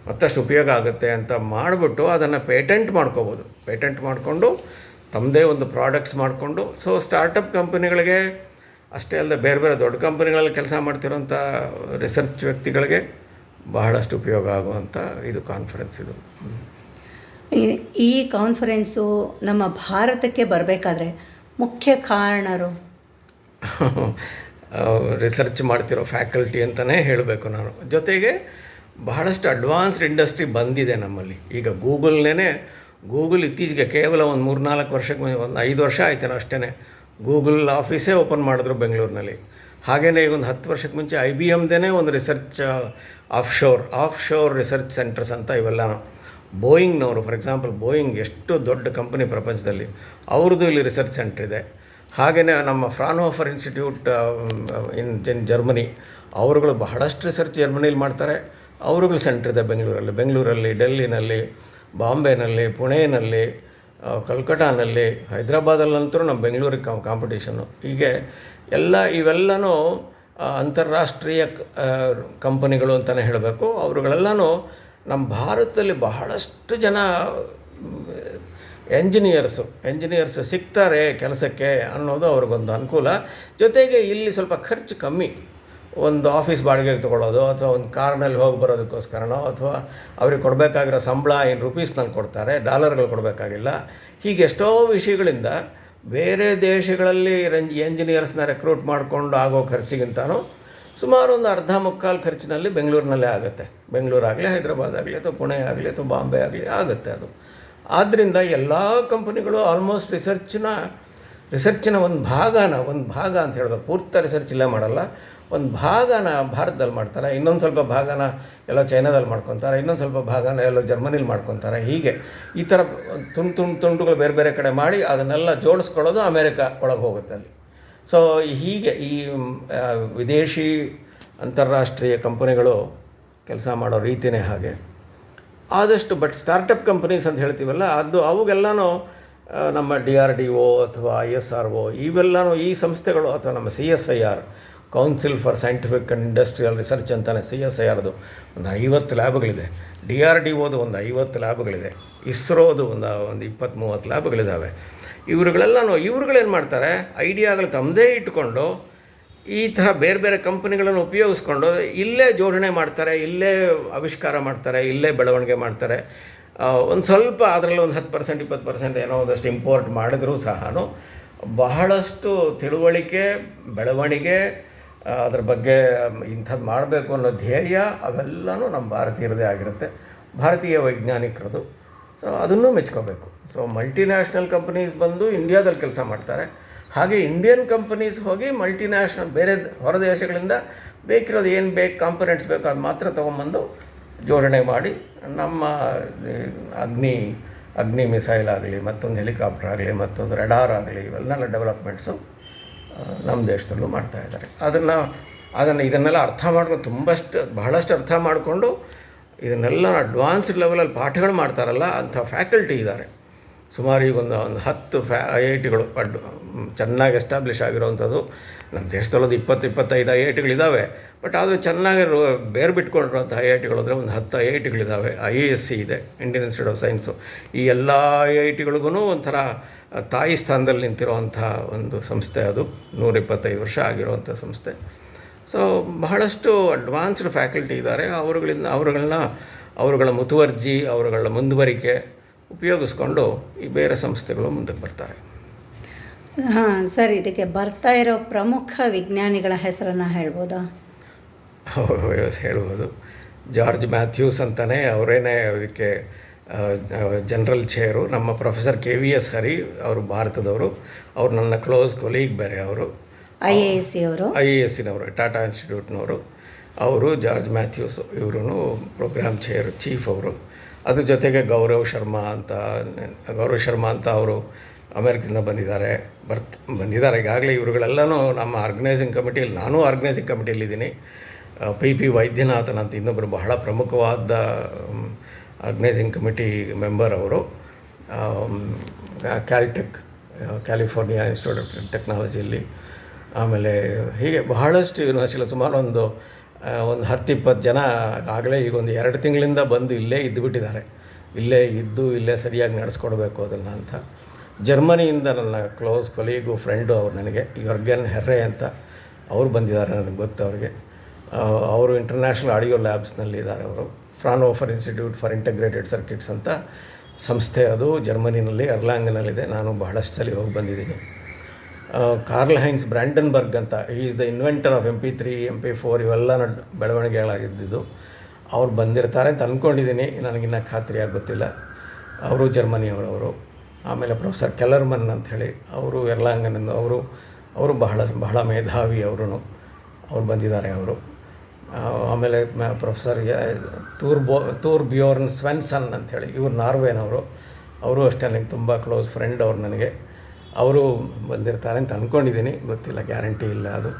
ಮತ್ತಷ್ಟು ಉಪಯೋಗ ಆಗುತ್ತೆ ಅಂತ ಮಾಡಿಬಿಟ್ಟು ಅದನ್ನು ಪೇಟೆಂಟ್ ಮಾಡ್ಕೋಬೋದು. ಪೇಟೆಂಟ್ ಮಾಡಿಕೊಂಡು ತಮ್ಮದೇ ಒಂದು ಪ್ರಾಡಕ್ಟ್ಸ್ ಮಾಡಿಕೊಂಡು, ಸೊ ಸ್ಟಾರ್ಟಪ್ ಕಂಪನಿಗಳಿಗೆ, ಅಷ್ಟೇ ಅಲ್ಲದೆ ಬೇರೆ ಬೇರೆ ದೊಡ್ಡ ಕಂಪನಿಗಳಲ್ಲಿ ಕೆಲಸ ಮಾಡ್ತಿರೋಂಥ ರಿಸರ್ಚ್ ವ್ಯಕ್ತಿಗಳಿಗೆ ಬಹಳಷ್ಟು ಉಪಯೋಗ ಆಗುವಂಥ ಇದು ಕಾನ್ಫರೆನ್ಸ್ ಇದು. ಈ- ಈ ಕಾನ್ಫರೆನ್ಸು ನಮ್ಮ ಭಾರತಕ್ಕೆ ಬರಬೇಕಾದ್ರೆ ಮುಖ್ಯ ಕಾರಣರು. ರಿಸರ್ಚ್ ಮಾಡ್ತಿರೋ ಫ್ಯಾಕಲ್ಟಿ ಅಂತಲೇ ಹೇಳಬೇಕು ನಾನು. ಜೊತೆಗೆ ಬಹಳಷ್ಟು ಅಡ್ವಾನ್ಸ್ಡ್ ಇಂಡಸ್ಟ್ರಿ ಬಂದಿದೆ ನಮ್ಮಲ್ಲಿ. ಈಗ ಗೂಗಲ್ನೇ ಗೂಗಲ್ ಇತ್ತೀಚೆಗೆ ಕೇವಲ ಒಂದು ಮೂರು ನಾಲ್ಕು ವರ್ಷಕ್ಕೆ ಒಂದು ಐದು ವರ್ಷ ಆಯ್ತೇನೋ ಅಷ್ಟೇ ಗೂಗಲ್ ಆಫೀಸೇ ಓಪನ್ ಮಾಡಿದ್ರು ಬೆಂಗಳೂರಿನಲ್ಲಿ. ಹಾಗೇ ಈಗ ಒಂದು ಹತ್ತು ವರ್ಷಕ್ಕೆ ಮುಂಚೆ ಐ ಬಿ ಎಮ್ದೇ ಒಂದು research off shore off shore research centres ಅಂತ ಇವೆಲ್ಲ ಬೋಯಿಂಗ್ನವರು ಫಾರ್ ಎಕ್ಸಾಂಪಲ್ ಬೋಯಿಂಗ್ ಎಷ್ಟು ದೊಡ್ಡ ಕಂಪನಿ ಪ್ರಪಂಚದಲ್ಲಿ, ಅವ್ರದ್ದು ಇಲ್ಲಿ ರಿಸರ್ಚ್ ಸೆಂಟರ್ ಇದೆ. ಹಾಗೆಯೇ ನಮ್ಮ ಫ್ರಾನ್ಹೋಫರ್ ಇನ್ಸ್ಟಿಟ್ಯೂಟ್ ಇನ್ ಇನ್ ಜರ್ಮನಿ, ಅವರುಗಳು ಬಹಳಷ್ಟು ರಿಸರ್ಚ್ ಜರ್ಮನಿಲಿ ಮಾಡ್ತಾರೆ. ಅವರುಗಳು ಸೆಂಟರ್ ಇದೆ ಬೆಂಗಳೂರಲ್ಲಿ. ಬೆಂಗಳೂರಲ್ಲಿ, ಡೆಲ್ಲಿನಲ್ಲಿ, ಬಾಂಬೆನಲ್ಲಿ ಪುಣೆಯಲ್ಲಿ ಕಲ್ಕಟಾನಲ್ಲಿ ಕಲ್ಕಟ್ಟಾನಲ್ಲಿ ಹೈದ್ರಾಬಾದಲ್ಲಂತೂ ನಮ್ಮ ಬೆಂಗಳೂರಿಗೆ ಕಾಂ ಕಾಂಪಿಟೇಷನ್ನು ಹೀಗೆ ಎಲ್ಲ, ಇವೆಲ್ಲನೂ ಅಂತಾರಾಷ್ಟ್ರೀಯ ಕಂಪನಿಗಳು ಅಂತಲೇ ಹೇಳಬೇಕು. ಅವರುಗಳೆಲ್ಲನೂ ನಮ್ಮ ಭಾರತದಲ್ಲಿ ಬಹಳಷ್ಟು ಜನ ಎಂಜಿನಿಯರ್ಸು ಎಂಜಿನಿಯರ್ಸ್ ಸಿಗ್ತಾರೆ ಕೆಲಸಕ್ಕೆ ಅನ್ನೋದು ಅವ್ರಿಗೊಂದು ಅನುಕೂಲ. ಜೊತೆಗೆ ಇಲ್ಲಿ ಸ್ವಲ್ಪ ಖರ್ಚು ಕಮ್ಮಿ. ಒಂದು ಆಫೀಸ್ ಬಾಡಿಗೆಗೆ ತೊಗೊಳ್ಳೋದು ಅಥವಾ ಒಂದು ಕಾರ್ನಲ್ಲಿ ಹೋಗಿ ಬರೋದಕ್ಕೋಸ್ಕರನೋ ಅಥವಾ ಅವ್ರಿಗೆ ಕೊಡಬೇಕಾಗಿರೋ ಸಂಬಳ ಏನು ರುಪೀಸ್ನಲ್ಲಿ ಕೊಡ್ತಾರೆ ಡಾಲರ್ಗಳು ಕೊಡಬೇಕಾಗಿಲ್ಲ. ಹೀಗೆ ಎಷ್ಟೋ ವಿಷಯಗಳಿಂದ ಬೇರೆ ದೇಶಗಳಲ್ಲಿ ರೆಂಜ್ ಎಂಜಿನಿಯರ್ಸ್ನ ರೆಕ್ರೂಟ್ ಮಾಡಿಕೊಂಡು ಆಗೋ ಖರ್ಚಿಗಿಂತನೂ ಸುಮಾರು ಒಂದು ಅರ್ಧ ಮುಕ್ಕಾಲು ಖರ್ಚಿನಲ್ಲಿ ಬೆಂಗಳೂರಿನಲ್ಲೇ ಆಗುತ್ತೆ. ಬೆಂಗಳೂರಾಗಲಿ, ಹೈದರಾಬಾದ್ ಆಗಲಿ ಅಥವಾ ಪುಣೆ ಆಗಲಿ ಅಥವಾ ಬಾಂಬೆ ಆಗಲಿ ಆಗುತ್ತೆ ಅದು. ಆದ್ದರಿಂದ ಎಲ್ಲ ಕಂಪನಿಗಳು ಆಲ್ಮೋಸ್ಟ್ ರಿಸರ್ಚ್ನ ರಿಸರ್ಚಿನ ಒಂದು ಭಾಗನ, ಒಂದು ಭಾಗ ಅಂತ ಹೇಳ್ಬೇಕು. ಪೂರ್ತಿ ರಿಸರ್ಚ್ ಇಲ್ಲೇ ಮಾಡಲ್ಲ. ಒಂದು ಭಾಗನ ಭಾರತದಲ್ಲಿ ಮಾಡ್ತಾರೆ. ಇನ್ನೊಂದು ಸ್ವಲ್ಪ ಭಾಗನ ಎಲ್ಲೋ ಚೈನಾದಲ್ಲಿ ಮಾಡ್ಕೊತಾರೆ. ಇನ್ನೊಂದು ಸ್ವಲ್ಪ ಭಾಗನ ಎಲ್ಲೋ ಜರ್ಮನಿಲಿ ಮಾಡ್ಕೊತಾರೆ. ಹೀಗೆ ಈ ಥರ ತುಂಡು ತುಂಡು ತುಂಡುಗಳು ಬೇರೆ ಬೇರೆ ಕಡೆ ಮಾಡಿ ಅದನ್ನೆಲ್ಲ ಜೋಡಿಸ್ಕೊಳ್ಳೋದು ಅಮೇರಿಕಾ ಒಳಗೆ ಹೋಗುತ್ತೆ ಅಲ್ಲಿ. ಸೊ ಹೀಗೆ ಈ ವಿದೇಶಿ ಅಂತಾರಾಷ್ಟ್ರೀಯ ಕಂಪನಿಗಳು ಕೆಲಸ ಮಾಡೋ ರೀತಿಯೇ ಹಾಗೆ. ಆದಷ್ಟು ಬಟ್ ಸ್ಟಾರ್ಟಪ್ ಕಂಪನೀಸ್ ಅಂತ ಹೇಳ್ತೀವಲ್ಲ, ಅದು ಅವುಗೆಲ್ಲನೂ ನಮ್ಮ ಡಿ ಆರ್ ಡಿ ಒ ಅಥವಾ ಐ ಎಸ್ ಆರ್ ಒ ಇವೆಲ್ಲನೂ ಈ ಸಂಸ್ಥೆಗಳು ಅಥವಾ ನಮ್ಮ C S I R council for scientific and industrial research ಅಂತಾನೆ ಸಿ ಎಸ್ ಐ ಆರ್ದು ಒಂದು ಐವತ್ತು ಲ್ಯಾಬ್ಗಳಿದೆ. ಡಿ ಆರ್ ಡಿ ಒದು ಒಂದು ಐವತ್ತು ಲ್ಯಾಬ್ಗಳಿದೆ. ಇಸ್ರೋದು ಒಂದು ಒಂದು ಇಪ್ಪತ್ತು ಮೂವತ್ತು ಲ್ಯಾಬ್ಗಳಿದ್ದಾವೆ ಇವ್ರುಗಳೆಲ್ಲನೂ ಇವ್ರುಗಳೇನು ಮಾಡ್ತಾರೆ? ಐಡಿಯಾಗಳು ತಮ್ಮದೇ ಇಟ್ಕೊಂಡು ಈ ಥರ ಬೇರೆ ಬೇರೆ ಕಂಪನಿಗಳನ್ನು ಉಪಯೋಗಿಸ್ಕೊಂಡು ಇಲ್ಲೇ ಜೋಡಣೆ ಮಾಡ್ತಾರೆ, ಇಲ್ಲೇ ಆವಿಷ್ಕಾರ ಮಾಡ್ತಾರೆ, ಇಲ್ಲೇ ಬೆಳವಣಿಗೆ ಮಾಡ್ತಾರೆ. ಒಂದು ಸ್ವಲ್ಪ ಅದರಲ್ಲಿ ಒಂದು ಹತ್ತು ಪರ್ಸೆಂಟ್ ಇಪ್ಪತ್ತು ಪರ್ಸೆಂಟ್ ಏನೋ ಒಂದಷ್ಟು ಇಂಪೋರ್ಟ್ ಮಾಡಿದ್ರೂ ಸಹ ಬಹಳಷ್ಟು ತಿಳುವಳಿಕೆ, ಬೆಳವಣಿಗೆ ಅದರ ಬಗ್ಗೆ ಇಂಥದ್ದು ಮಾಡಬೇಕು ಅನ್ನೋ ಧ್ಯೇಯ ಅವೆಲ್ಲನೂ ನಮ್ಮ ಭಾರತೀಯರದೇ ಆಗಿರುತ್ತೆ. ಭಾರತೀಯ ವೈಜ್ಞಾನಿಕರದು. ಸೊ ಅದನ್ನು ಮೆಚ್ಕೋಬೇಕು. ಸೊ ಮಲ್ಟಿನ್ಯಾಷನಲ್ ಕಂಪ್ನೀಸ್ ಬಂದು ಇಂಡಿಯಾದಲ್ಲಿ ಕೆಲಸ ಮಾಡ್ತಾರೆ. ಹಾಗೆ ಇಂಡಿಯನ್ ಕಂಪನೀಸ್ ಹೋಗಿ ಮಲ್ಟಿನ್ಯಾಷನಲ್ ಬೇರೆ ಹೊರ ದೇಶಗಳಿಂದ ಬೇಕಿರೋದು ಏನು ಬೇಕು ಕಾಂಪೊನೆಂಟ್ಸ್ ಬೇಕು ಅದು ಮಾತ್ರ ತೊಗೊಂಬಂದು ಜೋಡಣೆ ಮಾಡಿ ನಮ್ಮ ಅಗ್ನಿ ಅಗ್ನಿ ಮಿಸೈಲ್ ಆಗಲಿ, ಮತ್ತೊಂದು ಹೆಲಿಕಾಪ್ಟರ್ ಆಗಲಿ, ಮತ್ತೊಂದು ರೆಡಾರ್ ಆಗಲಿ ಇವೆಲ್ಲ ಡೆವಲಪ್ಮೆಂಟ್ಸು ನಮ್ಮ ದೇಶದಲ್ಲೂ ಮಾಡ್ತಾ ಇದ್ದಾರೆ. ಅದನ್ನು ಅದನ್ನು ಇದನ್ನೆಲ್ಲ ಅರ್ಥ ಮಾಡ್ಕೊಂಡು ತುಂಬಷ್ಟು, ಬಹಳಷ್ಟು ಅರ್ಥ ಮಾಡಿಕೊಂಡು ಇದನ್ನೆಲ್ಲ ಅಡ್ವಾನ್ಸ್ಡ್ ಲೆವೆಲಲ್ಲಿ ಪಾಠಗಳು ಮಾಡ್ತಾರಲ್ಲ, ಅಂಥ ಫ್ಯಾಕಲ್ಟಿ ಇದ್ದಾರೆ. ಸುಮಾರು ಈಗ ಒಂದು ಒಂದು ಹತ್ತು ಫ್ಯಾ ಐ ಐ ಟಿಗಳು ಅಡ್, ಚೆನ್ನಾಗಿ ಎಸ್ಟಾಬ್ಲಿಷ್ ಆಗಿರೋವಂಥದ್ದು. ನಮ್ಮ ದೇಶದಲ್ಲೊಂದು ಇಪ್ಪತ್ತು, ಇಪ್ಪತ್ತೈದು ಐ ಐ ಟಿಗಳಿದ್ದಾವೆ ಬಟ್ ಆದರೆ ಚೆನ್ನಾಗಿ ಬೇರೆ ಬಿಟ್ಕೊಂಡಿರೋಂಥ ಐ ಐ ಟಿಗಳು ಒಂದು ಹತ್ತು ಐ ಐ ಟಿಗಳಿದ್ದಾವೆ ಐ ಎ ಎಸ್ ಸಿ ಇದೆ ಇಂಡಿಯನ್ ಇನ್ಸ್ಟಿಟ್ಯೂಟ್ ಆಫ್ ಸೈನ್ಸು ಈ ಎಲ್ಲ ಐ ಐ ಟಿಗಳಿಗೂ ಒಂಥರ, ತಾಯಿ ಸ್ಥಾನದಲ್ಲಿ ನಿಂತಿರುವಂಥ ಒಂದು ಸಂಸ್ಥೆ ಅದು. ನೂರಿಪ್ಪತ್ತೈದು ವರ್ಷ ಆಗಿರುವಂಥ ಸಂಸ್ಥೆ. ಸೊ ಬಹಳಷ್ಟು ಅಡ್ವಾನ್ಸ್ಡ್ ಫ್ಯಾಕಲ್ಟಿ ಇದ್ದಾರೆ. ಅವರುಗಳಿಂದ ಅವರುಗಳನ್ನ ಅವರುಗಳ ಮುತುವರ್ಜಿ ಅವರುಗಳ ಮುಂದುವರಿಕೆ ಉಪಯೋಗಿಸ್ಕೊಂಡು ಈ ಬೇರೆ ಸಂಸ್ಥೆಗಳು ಮುಂದಕ್ಕೆ ಬರ್ತಾರೆ. ಹಾಂ ಸರ್. ಇದಕ್ಕೆ ಬರ್ತಾ ಇರೋ ಪ್ರಮುಖ ವಿಜ್ಞಾನಿಗಳ ಹೆಸರನ್ನು ಹೇಳ್ಬೋದಾ? ಹೇಳ್ಬೋದು. ಜಾರ್ಜ್ ಮ್ಯಾಥ್ಯೂಸ್ ಅಂತಲೇ ಅವರೇನೇ ಇದಕ್ಕೆ ಜನರಲ್ ಚೇರು. ನಮ್ಮ professor K V S Hari ಅವರು ಭಾರತದವರು. ಅವರು ನನ್ನ ಕ್ಲೋಸ್ ಕೊಲೀಗ್ ಬೇರೆ ಅವರು. ಐ ಎ ಎಸ್ ಸಿ ಅವರು ಐ ಎ ಎಸ್ಸಿನವರು ಟಾಟಾ ಇನ್ಸ್ಟಿಟ್ಯೂಟ್ನವರು. ಅವರು ಜಾರ್ಜ್ ಮ್ಯಾಥ್ಯೂಸ್ ಇವರು ಪ್ರೋಗ್ರಾಮ್ ಚೇರ್, ಚೀಫ್ ಅವರು. ಅದ್ರ ಜೊತೆಗೆ ಗೌರವ್ ಶರ್ಮಾ ಅಂತ, ಗೌರವ್ ಶರ್ಮಾ ಅಂತ ಅವರು ಅಮೇರಿಕದಿಂದ ಬಂದಿದ್ದಾರೆ. ಬರ್ತ್, ಬಂದಿದ್ದಾರೆ. ಈಗಾಗಲೇ ಇವರುಗಳೆಲ್ಲನೂ ನಮ್ಮ ಆರ್ಗನೈಸಿಂಗ್ ಕಮಿಟಿಯಲ್ಲಿ, ನಾನು ಆರ್ಗನೈಸಿಂಗ್ ಕಮಿಟಿಯಲ್ಲಿದ್ದೀನಿ ಪಿ ಪಿ ವೈದ್ಯನಾಥನ್ ಅಂತ ಇನ್ನೊಬ್ಬರು ಬಹಳ ಪ್ರಮುಖವಾದ ಆರ್ಗನೈಸಿಂಗ್ ಕಮಿಟಿ ಮೆಂಬರ್ ಅವರು. ಕ್ಯಾಲ್ಟೆಕ್ ಕ್ಯಾಲಿಫೋರ್ನಿಯಾ ಇನ್ಸ್ಟಿಟ್ಯೂಟ್ ಆಫ್ ಟೆಕ್ನಾಲಜಿಯಲ್ಲಿ ಆಮೇಲೆ ಹೀಗೆ ಬಹಳಷ್ಟು ಯೂನಿವರ್ಸಿಟಿಗಳು ಸುಮಾರು ಒಂದು ಒಂದು ಹತ್ತು ಇಪ್ಪತ್ತು ಜನ ಆಗಲೇ ಈಗ ಒಂದು ಎರಡು ತಿಂಗಳಿಂದ ಬಂದು ಇಲ್ಲೇ ಇದ್ದುಬಿಟ್ಟಿದ್ದಾರೆ ಇಲ್ಲೇ ಇದ್ದು ಇಲ್ಲೇ ಸರಿಯಾಗಿ ನಡೆಸ್ಕೊಡ್ಬೇಕು ಅದನ್ನು ಅಂತ. ಜರ್ಮನಿಯಿಂದ ನನ್ನ ಕ್ಲೋಸ್ ಕೊಲೀಗು ಫ್ರೆಂಡು ಅವ್ರು ನನಗೆ, ಯೊರ್ಗನ್ ಹೆರ್ರೆ ಅಂತ ಅವರು ಬಂದಿದ್ದಾರೆ ನನಗೆ ಗೊತ್ತು ಅವರಿಗೆ. ಅವರು ಇಂಟರ್ನ್ಯಾಷನಲ್ ಆಡಿಯೋ ಲ್ಯಾಬ್ಸ್ನಲ್ಲಿ ಇದ್ದಾರೆ ಅವರು. Fraunhofer institute for integrated circuits ಅಂತ ಸಂಸ್ಥೆ ಅದು ಜರ್ಮನಿನಲ್ಲಿ, ಅರ್ಲಾಂಗನಲ್ಲಿದೆ. ನಾನು ಬಹಳಷ್ಟು ಸಲ ಹೋಗಿ ಬಂದಿದ್ದೀನಿ. ಕಾರ್ಲ್ ಹೈನ್ಸ್ ಬ್ರ್ಯಾಂಡನ್ಬರ್ಗ್ ಅಂತ is the inventor of M P three M P four ಇವೆಲ್ಲ ಬೆಳವಣಿಗೆಗಳಾಗಿದ್ದು ಅವ್ರು ಬಂದಿರ್ತಾರೆ ಅಂತ ಅಂದ್ಕೊಂಡಿದ್ದೀನಿ ನನಗಿನ್ನ ಖಾತ್ರಿಯಾಗಿ ಗೊತ್ತಿಲ್ಲ ಅವರು ಜರ್ಮನಿಯವರವರು. ಆಮೇಲೆ ಪ್ರೊಫೆಸರ್ ಕೆಲರ್ಮನ್ ಹೇಳಿ ಅವರು ಎರ್ಲಾಂಗನಿಂದ ಅವರು ಅವರು ಬಹಳ ಬಹಳ ಮೇಧಾವಿ ಅವರು ಅವ್ರು ಬಂದಿದ್ದಾರೆ ಅವರು. ಆಮೇಲೆ ಪ್ರೊಫೆಸರ್ ತೂರ್ ಬೋ ತೂರ್ ಬಿಯೋರ್ನ್ ಸ್ವೆನ್ಸನ್ ಅಂಥೇಳಿ ಇವರು ನಾರ್ವೇನವರು. ಅವರು ಅಷ್ಟೇ ನನಗೆ ತುಂಬ ಕ್ಲೋಸ್ ಫ್ರೆಂಡ್ ಅವ್ರು ನನಗೆ. ಅವರು ಬಂದಿರ್ತಾರೆ ಅಂತ ಅಂದ್ಕೊಂಡಿದ್ದೀನಿ ಗೊತ್ತಿಲ್ಲ, ಗ್ಯಾರಂಟಿ ಇಲ್ಲ ಅದು.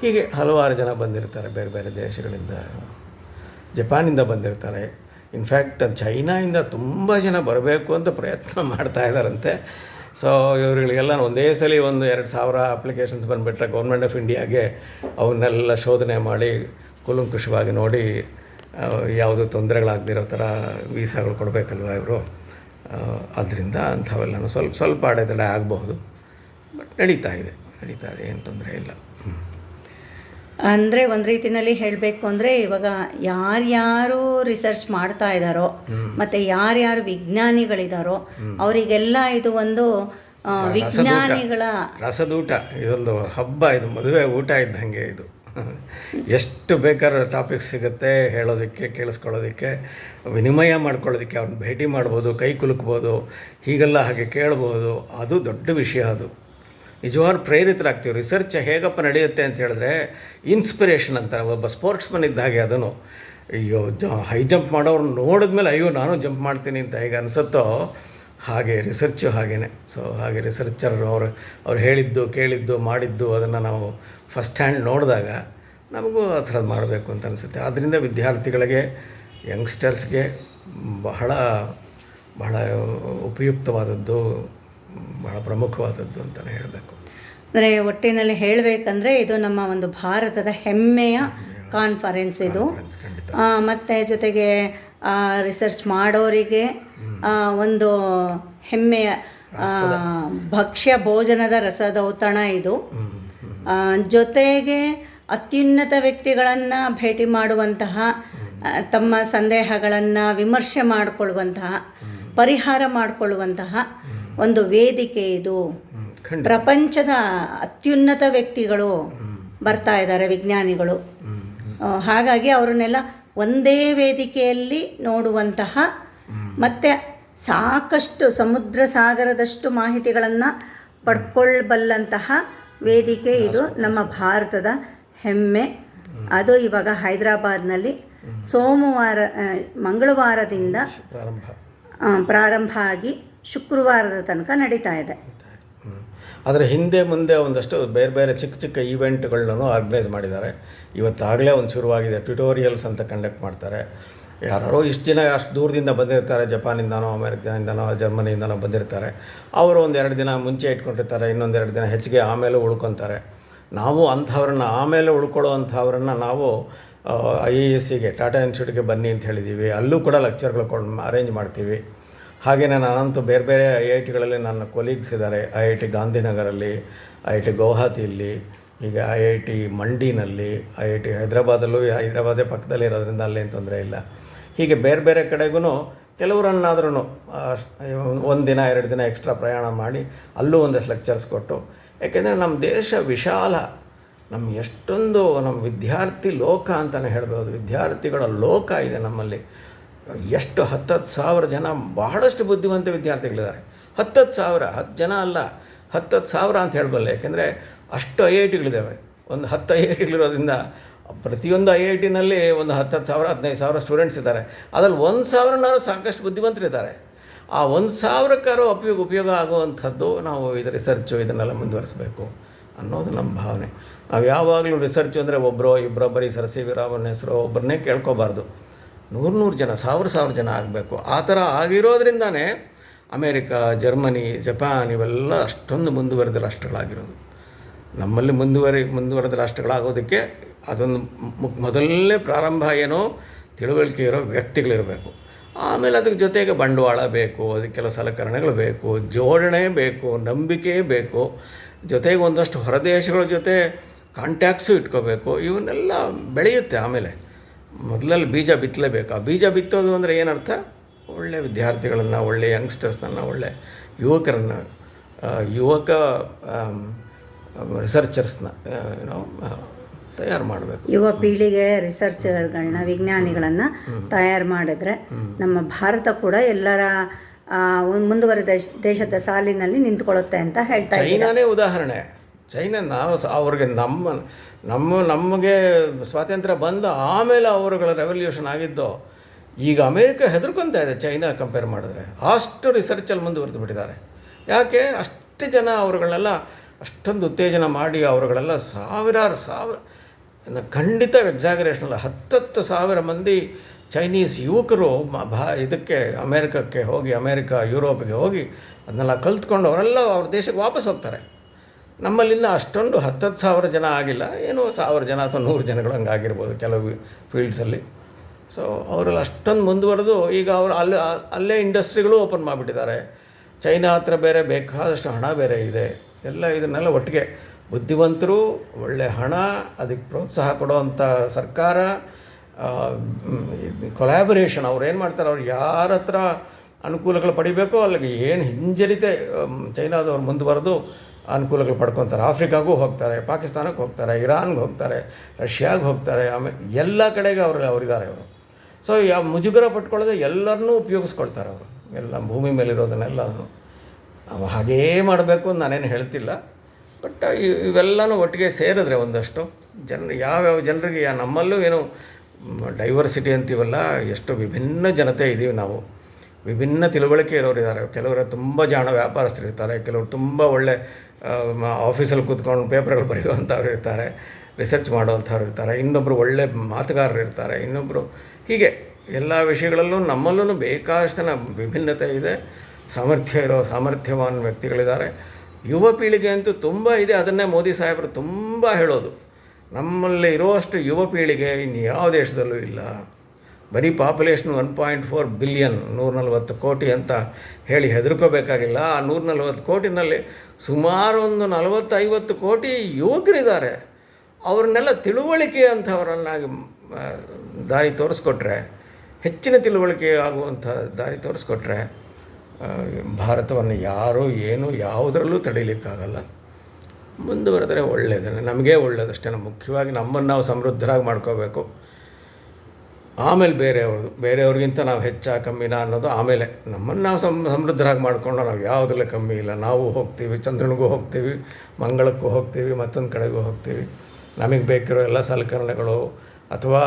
ಹೀಗೆ ಹಲವಾರು ಜನ ಬಂದಿರ್ತಾರೆ ಬೇರೆ ಬೇರೆ ದೇಶಗಳಿಂದ. ಜಪಾನಿಂದ ಬಂದಿರ್ತಾರೆ. ಇನ್ಫ್ಯಾಕ್ಟ್ ಚೈನಾಯಿಂದ ತುಂಬ ಜನ ಬರಬೇಕು ಅಂತ ಪ್ರಯತ್ನ ಮಾಡ್ತಾ ಇದ್ದಾರಂತೆ. ಸೊ ಇವರುಗಳಿಗೆಲ್ಲ ಒಂದೇ ಸಲ ಒಂದು ಎರಡು ಸಾವಿರ ಅಪ್ಲಿಕೇಶನ್ಸ್ ಬಂದುಬಿಟ್ರೆ ಗೌರ್ಮೆಂಟ್ ಆಫ್ ಇಂಡಿಯಾಗೆ ಅವನ್ನೆಲ್ಲ ಶೋಧನೆ ಮಾಡಿ, ಕೂಲಂಕುಷವಾಗಿ ನೋಡಿ ಯಾವುದು ತೊಂದರೆಗಳಾಗದಿರೋ ಥರ ವೀಸಾಗಳು ಕೊಡಬೇಕಲ್ವ ಇವರು? ಆದ್ದರಿಂದ ಅಂಥವೆಲ್ಲ ಸ್ವಲ್ಪ ಸ್ವಲ್ಪ ಅಡೆತಡೆ ಆಗಬಹುದು. ಬಟ್ ನಡೀತಾ ಇದೆ ನಡೀತಾ ಇದೆ ಏನು ತೊಂದರೆ ಇಲ್ಲ. ಅಂದರೆ ಒಂದು ರೀತಿಯಲ್ಲಿ ಹೇಳಬೇಕು ಅಂದರೆ ಇವಾಗ ಯಾರ್ಯಾರು ರಿಸರ್ಚ್ ಮಾಡ್ತಾ ಇದ್ದಾರೋ ಮತ್ತು ಯಾರ್ಯಾರು ವಿಜ್ಞಾನಿಗಳಿದಾರೋ ಅವರಿಗೆಲ್ಲ ಇದು ಒಂದು ವಿಜ್ಞಾನಿಗಳ ರಸದೂಟ ಇದೊಂದು ಹಬ್ಬ ಇದು ಮದುವೆ ಊಟ ಇದ್ದಂಗೆ ಇದು. ಎಷ್ಟು ಬೇಕಾದ್ರೆ ಟಾಪಿಕ್ ಸಿಗುತ್ತೆ ಹೇಳೋದಕ್ಕೆ, ಕೇಳಿಸ್ಕೊಳ್ಳೋದಕ್ಕೆ, ವಿನಿಮಯ ಮಾಡ್ಕೊಳ್ಳೋದಕ್ಕೆ, ಅವ್ರನ್ನ ಭೇಟಿ ಮಾಡ್ಬೋದು, ಕೈ ಕುಲುಕ್ಬೋದು, ಹೀಗೆಲ್ಲ ಹಾಗೆ ಕೇಳ್ಬೋದು, ಅದು ದೊಡ್ಡ ವಿಷಯ ಅದು. ನಿಜವಾಗ್ಲೂ ಪ್ರೇರಿತರಾಗ್ತೀವಿ. ರಿಸರ್ಚ್ ಹೇಗಪ್ಪ ನಡೆಯುತ್ತೆ ಅಂತ ಹೇಳಿದ್ರೆ ಇನ್ಸ್ಪಿರೇಷನ್ ಅಂತಾರೆ. ಒಬ್ಬ ಸ್ಪೋರ್ಟ್ಸ್ಮನ್ ಇದ್ದ ಹಾಗೆ ಅದನ್ನು. ಅಯ್ಯೋ, ಜ ಹೈ ಜಂಪ್ ಮಾಡೋರು ನೋಡಿದ್ಮೇಲೆ, ಅಯ್ಯೋ, ನಾನು ಜಂಪ್ ಮಾಡ್ತೀನಿ ಅಂತ ಹೇಗೆ ಅನಿಸುತ್ತೋ ಹಾಗೆ ರಿಸರ್ಚು ಹಾಗೇ ಸೊ ಹಾಗೆ ರಿಸರ್ಚರ್ ಅವರು ಅವ್ರು ಹೇಳಿದ್ದು ಕೇಳಿದ್ದು ಮಾಡಿದ್ದು ಅದನ್ನು ನಾವು ಫಸ್ಟ್ ಹ್ಯಾಂಡ್ ನೋಡಿದಾಗ ನಮಗೂ ಆ ಥರದ್ದು ಮಾಡಬೇಕು ಅಂತ ಅನಿಸುತ್ತೆ. ಆದ್ದರಿಂದ ವಿದ್ಯಾರ್ಥಿಗಳಿಗೆ ಯಂಗ್ಸ್ಟರ್ಸ್ಗೆ ಬಹಳ ಬಹಳ ಉಪಯುಕ್ತವಾದದ್ದು ಬಹಳ ಪ್ರಮುಖವಾದದ್ದು ಅಂತಲೇ ಹೇಳಬೇಕು. ಅಂದರೆ ಒಟ್ಟಿನಲ್ಲಿ ಹೇಳಬೇಕಂದ್ರೆ ಇದು ನಮ್ಮ ಒಂದು ಭಾರತದ ಹೆಮ್ಮೆಯ ಕಾನ್ಫರೆನ್ಸ್ ಇದು. ಮತ್ತು ಜೊತೆಗೆ ರಿಸರ್ಚ್ ಮಾಡೋರಿಗೆ ಒಂದು ಹೆಮ್ಮೆಯ ಭಕ್ಷ್ಯ ಭೋಜನದ ರಸದೌತಣ ಇದು. ಜೊತೆಗೆ ಅತ್ಯುನ್ನತ ವ್ಯಕ್ತಿಗಳನ್ನು ಭೇಟಿ ಮಾಡುವಂತಹ ತಮ್ಮ ಸಂದೇಹಗಳನ್ನು ವಿಮರ್ಶೆ ಮಾಡಿಕೊಳ್ಳುವಂತಹ ಪರಿಹಾರ ಮಾಡಿಕೊಳ್ಳುವಂತಹ ಒಂದು ವೇದಿಕೆ ಇದು. ಪ್ರಪಂಚದ ಅತ್ಯುನ್ನತ ವ್ಯಕ್ತಿಗಳು ಬರ್ತಾ ಇದ್ದಾರೆ ವಿಜ್ಞಾನಿಗಳು. ಹಾಗಾಗಿ ಅವರನ್ನೆಲ್ಲ ಒಂದೇ ವೇದಿಕೆಯಲ್ಲಿ ನೋಡುವಂತಹ ಮತ್ತು ಸಾಕಷ್ಟು ಸಮುದ್ರ ಸಾಗರದಷ್ಟು ಮಾಹಿತಿಗಳನ್ನು ಪಡ್ಕೊಳ್ಬಲ್ಲಂತಹ ವೇದಿಕೆ ಇದು ನಮ್ಮ ಭಾರತದ ಹೆಮ್ಮೆ. ಅದು ಇವಾಗ ಹೈದರಾಬಾದ್ನಲ್ಲಿ ಸೋಮವಾರ ಮಂಗಳವಾರದಿಂದ ಪ್ರಾರಂಭ. ಆಗಿ ಶುಕ್ರವಾರದ ತನಕ ನಡೀತಾ ಇದೆ. ಅದರ ಹಿಂದೆ ಮುಂದೆ ಒಂದಷ್ಟು ಬೇರೆ ಬೇರೆ ಚಿಕ್ಕ ಚಿಕ್ಕ ಈವೆಂಟ್ಗಳನ್ನೂ ಆರ್ಗನೈಸ್ ಮಾಡಿದ್ದಾರೆ. ಇವತ್ತಾಗಲೇ ಒಂದು ಶುರುವಾಗಿದೆ. ಟ್ಯುಟೋರಿಯಲ್ಸ್ ಅಂತ ಕಂಡಕ್ಟ್ ಮಾಡ್ತಾರೆ. ಯಾರೋ ಇಷ್ಟು ದಿನ ಅಷ್ಟು ದೂರದಿಂದ ಬಂದಿರ್ತಾರೆ, ಜಪಾನಿಂದನೋ ಅಮೇರಿಕಾದಿಂದನೋ ಜರ್ಮನಿಯಿಂದನೋ ಬಂದಿರ್ತಾರೆ. ಅವರು ಒಂದೆರಡು ದಿನ ಮುಂಚೆ ಇಟ್ಕೊಂಡಿರ್ತಾರೆ ಇನ್ನೊಂದೆರಡು ದಿನ ಹೆಚ್ಚಿಗೆ ಆಮೇಲೆ ಉಳ್ಕೊತಾರೆ. ನಾವು ಅಂಥವ್ರನ್ನ ಆಮೇಲೆ ಉಳ್ಕೊಳ್ಳೋ ಅಂಥವ್ರನ್ನ ನಾವು ಐ ಎ ಎಸ್ಸಿಗೆ, ಟಾಟಾ ಇನ್ಸ್ಟಿಟ್ಯೂಟ್ಗೆ ಬನ್ನಿ ಅಂತ ಹೇಳಿದ್ದೀವಿ ಅಲ್ಲೂ ಕೂಡ ಲೆಕ್ಚರ್ಗಳು ಕೊಡ್, ಅರೇಂಜ್ ಮಾಡ್ತೀವಿ. ಹಾಗೆಯೇ ನಾನಂತೂ ಬೇರೆ ಬೇರೆ ಐ ಐ ಟಿಗಳಲ್ಲಿ ನನ್ನ ಕೊಲೀಗ್ಸ್ ಇದ್ದಾರೆ. ಐ ಐ ಟಿ ಗಾಂಧಿನಗರಲ್ಲಿ, ಐ ಐ ಟಿ ಗೌಹಾತಿಯಲ್ಲಿ, ಈಗ ಐ ಐ ಟಿ ಮಂಡಿನಲ್ಲಿ, ಐ ಐ ಟಿ ಹೈದರಾಬಾದಲ್ಲೂ, ಹೈದರಾಬಾದೇ ಪಕ್ಕದಲ್ಲಿ ಇರೋದ್ರಿಂದ ಅಲ್ಲೇನು ತೊಂದರೆ ಇಲ್ಲ. ಹೀಗೆ ಬೇರೆ ಬೇರೆ ಕಡೆಗೂ ಕೆಲವರನ್ನಾದ್ರೂ ಒಂದು ದಿನ, ಎರಡು ದಿನ ಎಕ್ಸ್ಟ್ರಾ ಪ್ರಯಾಣ ಮಾಡಿ ಅಲ್ಲೂ ಒಂದಷ್ಟು ಲೆಕ್ಚರ್ಸ್ ಕೊಟ್ಟು. ಯಾಕೆಂದರೆ ನಮ್ಮ ದೇಶ ವಿಶಾಲ. ನಮ್ಮ ಎಷ್ಟೊಂದು ನಮ್ಮ ವಿದ್ಯಾರ್ಥಿ ಲೋಕ ಅಂತಲೇ ಹೇಳ್ಬೋದು. ವಿದ್ಯಾರ್ಥಿಗಳ ಲೋಕ ಇದೆ ನಮ್ಮಲ್ಲಿ. ಎಷ್ಟು ಹತ್ತತ್ತು ಸಾವಿರ ಜನ ಬಹಳಷ್ಟು ಬುದ್ಧಿವಂತ ವಿದ್ಯಾರ್ಥಿಗಳಿದ್ದಾರೆ. ಹತ್ತತ್ತು ಸಾವಿರ ಹತ್ತು ಜನ ಅಲ್ಲ, ಹತ್ತತ್ತು ಸಾವಿರ ಅಂತ ಹೇಳ್ಬಲ್ಲ. ಯಾಕೆಂದರೆ ಅಷ್ಟು ಐ ಐ ಟಿಗಳಿದ್ದಾವೆ ಒಂದು ಹತ್ತು ಐ ಐ ಟಿಗಳಿರೋದ್ರಿಂದ ಪ್ರತಿಯೊಂದು ಐ ಐ ಟಿನಲ್ಲಿ ಒಂದು ಹತ್ತತ್ತು ಸಾವಿರ, ಹದಿನೈದು ಸಾವಿರ ಸ್ಟೂಡೆಂಟ್ಸ್ ಇದ್ದಾರೆ. ಅದರಲ್ಲಿ ಒಂದು ಸಾವಿರನಾರು ಸಾಕಷ್ಟು ಬುದ್ಧಿವಂತರಿದ್ದಾರೆ. ಆ ಒಂದು ಸಾವಿರಕ್ಕಾರು ಉಪಯೋಗ ಉಪಯೋಗ ಆಗುವಂಥದ್ದು ನಾವು ಇದು ರಿಸರ್ಚು ಇದನ್ನೆಲ್ಲ ಮುಂದುವರಿಸಬೇಕು ಅನ್ನೋದು ನಮ್ಮ ಭಾವನೆ. ನಾವು ಯಾವಾಗಲೂ ರಿಸರ್ಚ್ ಅಂದರೆ ಒಬ್ಬರು ಇಬ್ಬರೋ ಬರೀ ಸರ್ ಸಿ ವಿ ರಾಮನ್ ಹೆಸರು ಒಬ್ಬರನ್ನೇ ಕೇಳ್ಕೊಬಾರ್ದು. ನೂರು ನೂರು ಜನ, ಸಾವಿರ ಸಾವಿರ ಜನ ಆಗಬೇಕು. ಆ ಥರ ಆಗಿರೋದ್ರಿಂದನೇ ಅಮೇರಿಕಾ, ಜರ್ಮನಿ, ಜಪಾನ್ ಇವೆಲ್ಲ ಅಷ್ಟೊಂದು ಮುಂದುವರೆದ ರಾಷ್ಟ್ರಗಳಾಗಿರೋದು. ನಮ್ಮಲ್ಲಿ ಮುಂದುವರಿ, ಮುಂದುವರೆದ ರಾಷ್ಟ್ರಗಳಾಗೋದಕ್ಕೆ ಅದೊಂದು ಮು- ಮೊದಲನೇ ಪ್ರಾರಂಭ ಏನೋ ತಿಳುವಳಿಕೆ ಇರೋ ವ್ಯಕ್ತಿಗಳಿರಬೇಕು. ಆಮೇಲೆ ಅದಕ್ಕೆ ಜೊತೆಗೆ ಬಂಡವಾಳ ಬೇಕು, ಅದಕ್ಕೆ ಕೆಲವು ಸಲಕರಣೆಗಳು ಬೇಕು, ಜೋಡಣೆ ಬೇಕು, ನಂಬಿಕೆ ಬೇಕು, ಜೊತೆಗೆ ಒಂದಷ್ಟು ಹೊರದೇಶಗಳ ಜೊತೆ ಕಾಂಟ್ಯಾಕ್ಟ್ಸು ಇಟ್ಕೋಬೇಕು, ಇವನ್ನೆಲ್ಲ ಬೆಳೆಯುತ್ತೆ ಆಮೇಲೆ. ಮೊದಲಲ್ಲಿ ಬೀಜ ಬಿತ್ತಲೇಬೇಕು. ಆ ಬೀಜ ಬಿತ್ತೋದು ಅಂದರೆ ಏನರ್ಥ? ಒಳ್ಳೆಯ ವಿದ್ಯಾರ್ಥಿಗಳನ್ನು ಒಳ್ಳೆಯ ಯಂಗ್ಸ್ಟರ್ಸ್ನನ್ನು ಒಳ್ಳೆಯ ಯುವಕರನ್ನು ಯುವಕ ರಿಸರ್ಚರ್ಸ್ನ ಏನೋ ತಯಾರು ಮಾಡಬೇಕು. ಯುವ ಪೀಳಿಗೆ ರಿಸರ್ಚರ್ಗಳನ್ನ ವಿಜ್ಞಾನಿಗಳನ್ನು ತಯಾರು ಮಾಡಿದ್ರೆ ನಮ್ಮ ಭಾರತ ಕೂಡ ಎಲ್ಲರ ಮುಂದುವರೆದ ದೇಶದ ಸಾಲಿನಲ್ಲಿ ನಿಂತ್ಕೊಳ್ಳುತ್ತೆ ಅಂತ ಹೇಳ್ತಾ ಚೈನಾನೇ ಉದಾಹರಣೆ. ಚೈನಾ ನಾವು ಅವ್ರಿಗೆ ನಮ್ಮ ನಮ್ಮ ನಮಗೆ ಸ್ವಾತಂತ್ರ್ಯ ಬಂದ ಆಮೇಲೆ ಅವರುಗಳ ರೆವಲ್ಯೂಷನ್ ಆಗಿದ್ದು ಈಗ ಅಮೇರಿಕ ಹೆದರ್ಕೊತಾ ಇದೆ ಚೈನಾ ಕಂಪೇರ್ ಮಾಡಿದ್ರೆ. ಅಷ್ಟು ರಿಸರ್ಚಲ್ಲಿ ಮುಂದುವರೆದು ಬಿಟ್ಟಿದ್ದಾರೆ. ಯಾಕೆ? ಅಷ್ಟು ಜನ ಅವರುಗಳನ್ನೆಲ್ಲ ಅಷ್ಟೊಂದು ಉತ್ತೇಜನ ಮಾಡಿ ಅವರುಗಳೆಲ್ಲ ಸಾವಿರಾರು ಸಾವಿರ ಇನ್ನು ಖಂಡಿತ ಎಕ್ಸಾಗರೇಷನ್ ಅಲ್ಲ. ಹತ್ತತ್ತು ಸಾವಿರ ಮಂದಿ ಚೈನೀಸ್ ಯುವಕರು ಭಾ, ಇದಕ್ಕೆ ಅಮೇರಿಕಕ್ಕೆ ಹೋಗಿ, ಅಮೇರಿಕ, ಯುರೋಪಿಗೆ ಹೋಗಿ ಅದನ್ನೆಲ್ಲ ಕಲ್ತ್ಕೊಂಡು ಅವರೆಲ್ಲ ಅವ್ರ ದೇಶಕ್ಕೆ ವಾಪಸ್ ಹೋಗ್ತಾರೆ. ನಮ್ಮಲ್ಲಿಂದ ಅಷ್ಟೊಂದು ಹತ್ತತ್ತು ಸಾವಿರ ಜನ ಆಗಿಲ್ಲ. ಏನೋ ಸಾವಿರ ಜನ ಅಥವಾ ನೂರು ಜನಗಳು ಹಂಗೆ ಆಗಿರ್ಬೋದು ಕೆಲವು ಫೀಲ್ಡ್ಸಲ್ಲಿ ಸೊ ಅವರೆಲ್ಲ ಅಷ್ಟೊಂದು ಮುಂದುವರೆದು ಈಗ ಅವರು ಅಲ್ಲೇ ಅಲ್ಲೇ ಇಂಡಸ್ಟ್ರಿಗಳು ಓಪನ್ ಮಾಡಿಬಿಟ್ಟಿದ್ದಾರೆ. ಚೈನಾ ಹತ್ರ ಬೇರೆ ಬೇಕಾದಷ್ಟು ಹಣ ಬೇರೆ ಇದೆ. ಎಲ್ಲ ಇದನ್ನೆಲ್ಲ ಒಟ್ಟಿಗೆ ಬುದ್ಧಿವಂತರು, ಒಳ್ಳೆ ಹಣ, ಅದಕ್ಕೆ ಪ್ರೋತ್ಸಾಹ ಕೊಡುವಂಥ ಸರ್ಕಾರ ಕೊಲ್ಯಾಬರೇಷನ್ ಅವ್ರು ಏನು ಮಾಡ್ತಾರೆ, ಅವ್ರು ಯಾರ ಹತ್ರ ಅನುಕೂಲಗಳು ಪಡಿಬೇಕೋ, ಅಲ್ಲಿಗೆ ಏನು ಹಿಂಜರಿತೆ ಚೈನಾದವ್ರು ಮುಂದುವರೆದು ಅನುಕೂಲಗಳು ಪಡ್ಕೊತಾರೆ. ಆಫ್ರಿಕಾಗೂ ಹೋಗ್ತಾರೆ, ಪಾಕಿಸ್ತಾನಕ್ಕೆ ಹೋಗ್ತಾರೆ, ಇರಾನ್ಗೆ ಹೋಗ್ತಾರೆ, ರಷ್ಯಾಗೆ ಹೋಗ್ತಾರೆ ಆಮೇಲೆ ಎಲ್ಲ ಕಡೆಗೆ ಅವರು ಅವರಿದ್ದಾರೆ ಅವರು ಸೊ ಯಾವ ಮುಜುಗರ ಪಟ್ಕೊಳ್ಳೋದು ಎಲ್ಲರನ್ನೂ ಉಪಯೋಗಿಸ್ಕೊಳ್ತಾರೆ ಅವರು. ಎಲ್ಲ ಭೂಮಿ ಮೇಲಿರೋದನ್ನೆಲ್ಲನೂ ಹಾಗೇ ಮಾಡಬೇಕು ನಾನೇನು ಹೇಳ್ತಿಲ್ಲ. ಬಟ್ ಇವೆಲ್ಲನೂ ಒಟ್ಟಿಗೆ ಸೇರಿದ್ರೆ ಒಂದಷ್ಟು. ಜನ, ಯಾವ್ಯಾವ ಜನರಿಗೆ ನಮ್ಮಲ್ಲೂ ಏನು ಡೈವರ್ಸಿಟಿ ಅಂತೀವಲ್ಲ, ಎಷ್ಟು ವಿಭಿನ್ನ ಜನತೆ ಇದ್ದೀವಿ ನಾವು. ವಿಭಿನ್ನ ತಿಳುವಳಿಕೆ ಇರೋರು ಇದ್ದಾರೆ ಕೆಲವರು ತುಂಬ ಜಾಣ ವ್ಯಾಪಾರಸ್ಥರು ಇರ್ತಾರೆ, ಕೆಲವರು ತುಂಬ ಒಳ್ಳೆ ಆಫೀಸಲ್ಲಿ ಕೂತ್ಕೊಂಡು ಪೇಪರ್ಗಳು ಬರೆಯುವಂಥವ್ರು ಇರ್ತಾರೆ, ರಿಸರ್ಚ್ ಮಾಡುವಂಥವ್ರು ಇರ್ತಾರೆ ಇನ್ನೊಬ್ಬರು ಒಳ್ಳೆ ಮಾತುಗಾರರು ಇರ್ತಾರೆ ಇನ್ನೊಬ್ಬರು ಹೀಗೆ ಎಲ್ಲ ವಿಷಯಗಳಲ್ಲೂ ನಮ್ಮಲ್ಲೂ ಬೇಕಾದಷ್ಟು ವಿಭಿನ್ನತೆ ಇದೆ, ಸಾಮರ್ಥ್ಯ ಇರೋ, ಸಾಮರ್ಥ್ಯವಾನ್ ವ್ಯಕ್ತಿಗಳಿದ್ದಾರೆ. ಯುವ ಪೀಳಿಗೆ ಅಂತೂ ತುಂಬ ಇದೆ. ಅದನ್ನೇ ಮೋದಿ ಸಾಹೇಬರು ತುಂಬ ಹೇಳೋದು. ನಮ್ಮಲ್ಲಿ ಇರುವಷ್ಟು ಯುವ ಪೀಳಿಗೆ ಇನ್ನು ಯಾವ ದೇಶದಲ್ಲೂ ಇಲ್ಲ. ಬರೀ population one point four billion ನೂರ ನಲ್ವತ್ತು ಕೋಟಿ ಅಂತ ಹೇಳಿ ಹೆದರ್ಕೋಬೇಕಾಗಿಲ್ಲ. ಆ ನೂರ ನಲ್ವತ್ತು ಕೋಟಿನಲ್ಲಿ ಸುಮಾರು ಒಂದು ನಲವತ್ತೈವತ್ತು ಕೋಟಿ ಯುವಕರಿದ್ದಾರೆ. ಅವ್ರನ್ನೆಲ್ಲ ತಿಳುವಳಿಕೆ ಅಂಥವರನ್ನಾಗಿ ದಾರಿ ತೋರಿಸ್ಕೊಟ್ರೆ, ಹೆಚ್ಚಿನ ತಿಳುವಳಿಕೆ ಆಗುವಂಥ ದಾರಿ ತೋರಿಸ್ಕೊಟ್ರೆ ಭಾರತವನ್ನು ಯಾರೂ ಏನು ಯಾವುದರಲ್ಲೂ ತಡೀಲಿಕ್ಕಾಗಲ್ಲ. ಮುಂದುವರೆದರೆ ಒಳ್ಳೆಯದೇ ನಮಗೇ ಒಳ್ಳೆಯದಷ್ಟೇ ಮುಖ್ಯವಾಗಿ ನಮ್ಮನ್ನು ನಾವು ಸಮೃದ್ಧರಾಗಿ ಮಾಡ್ಕೋಬೇಕು. ಆಮೇಲೆ ಬೇರೆಯವ್ರದ್ದು. ಬೇರೆಯವ್ರಿಗಿಂತ ನಾವು ಹೆಚ್ಚಾ ಕಮ್ಮಿನ ಅನ್ನೋದು ಆಮೇಲೆ. ನಮ್ಮನ್ನು ನಾವು ಸಮ, ಸಮೃದ್ಧರಾಗಿ ಮಾಡಿಕೊಂಡು ನಾವು ಯಾವುದರಲ್ಲೇ ಕಮ್ಮಿ ಇಲ್ಲ. ನಾವು ಹೋಗ್ತೀವಿ, ಚಂದ್ರನಿಗೂ ಹೋಗ್ತೀವಿ, ಮಂಗಳಕ್ಕೂ ಹೋಗ್ತೀವಿ, ಮತ್ತೊಂದು ಕಡೆಗೂ ಹೋಗ್ತೀವಿ. ನಮಗೆ ಬೇಕಿರೋ ಎಲ್ಲ ಸಲಕರಣೆಗಳು ಅಥವಾ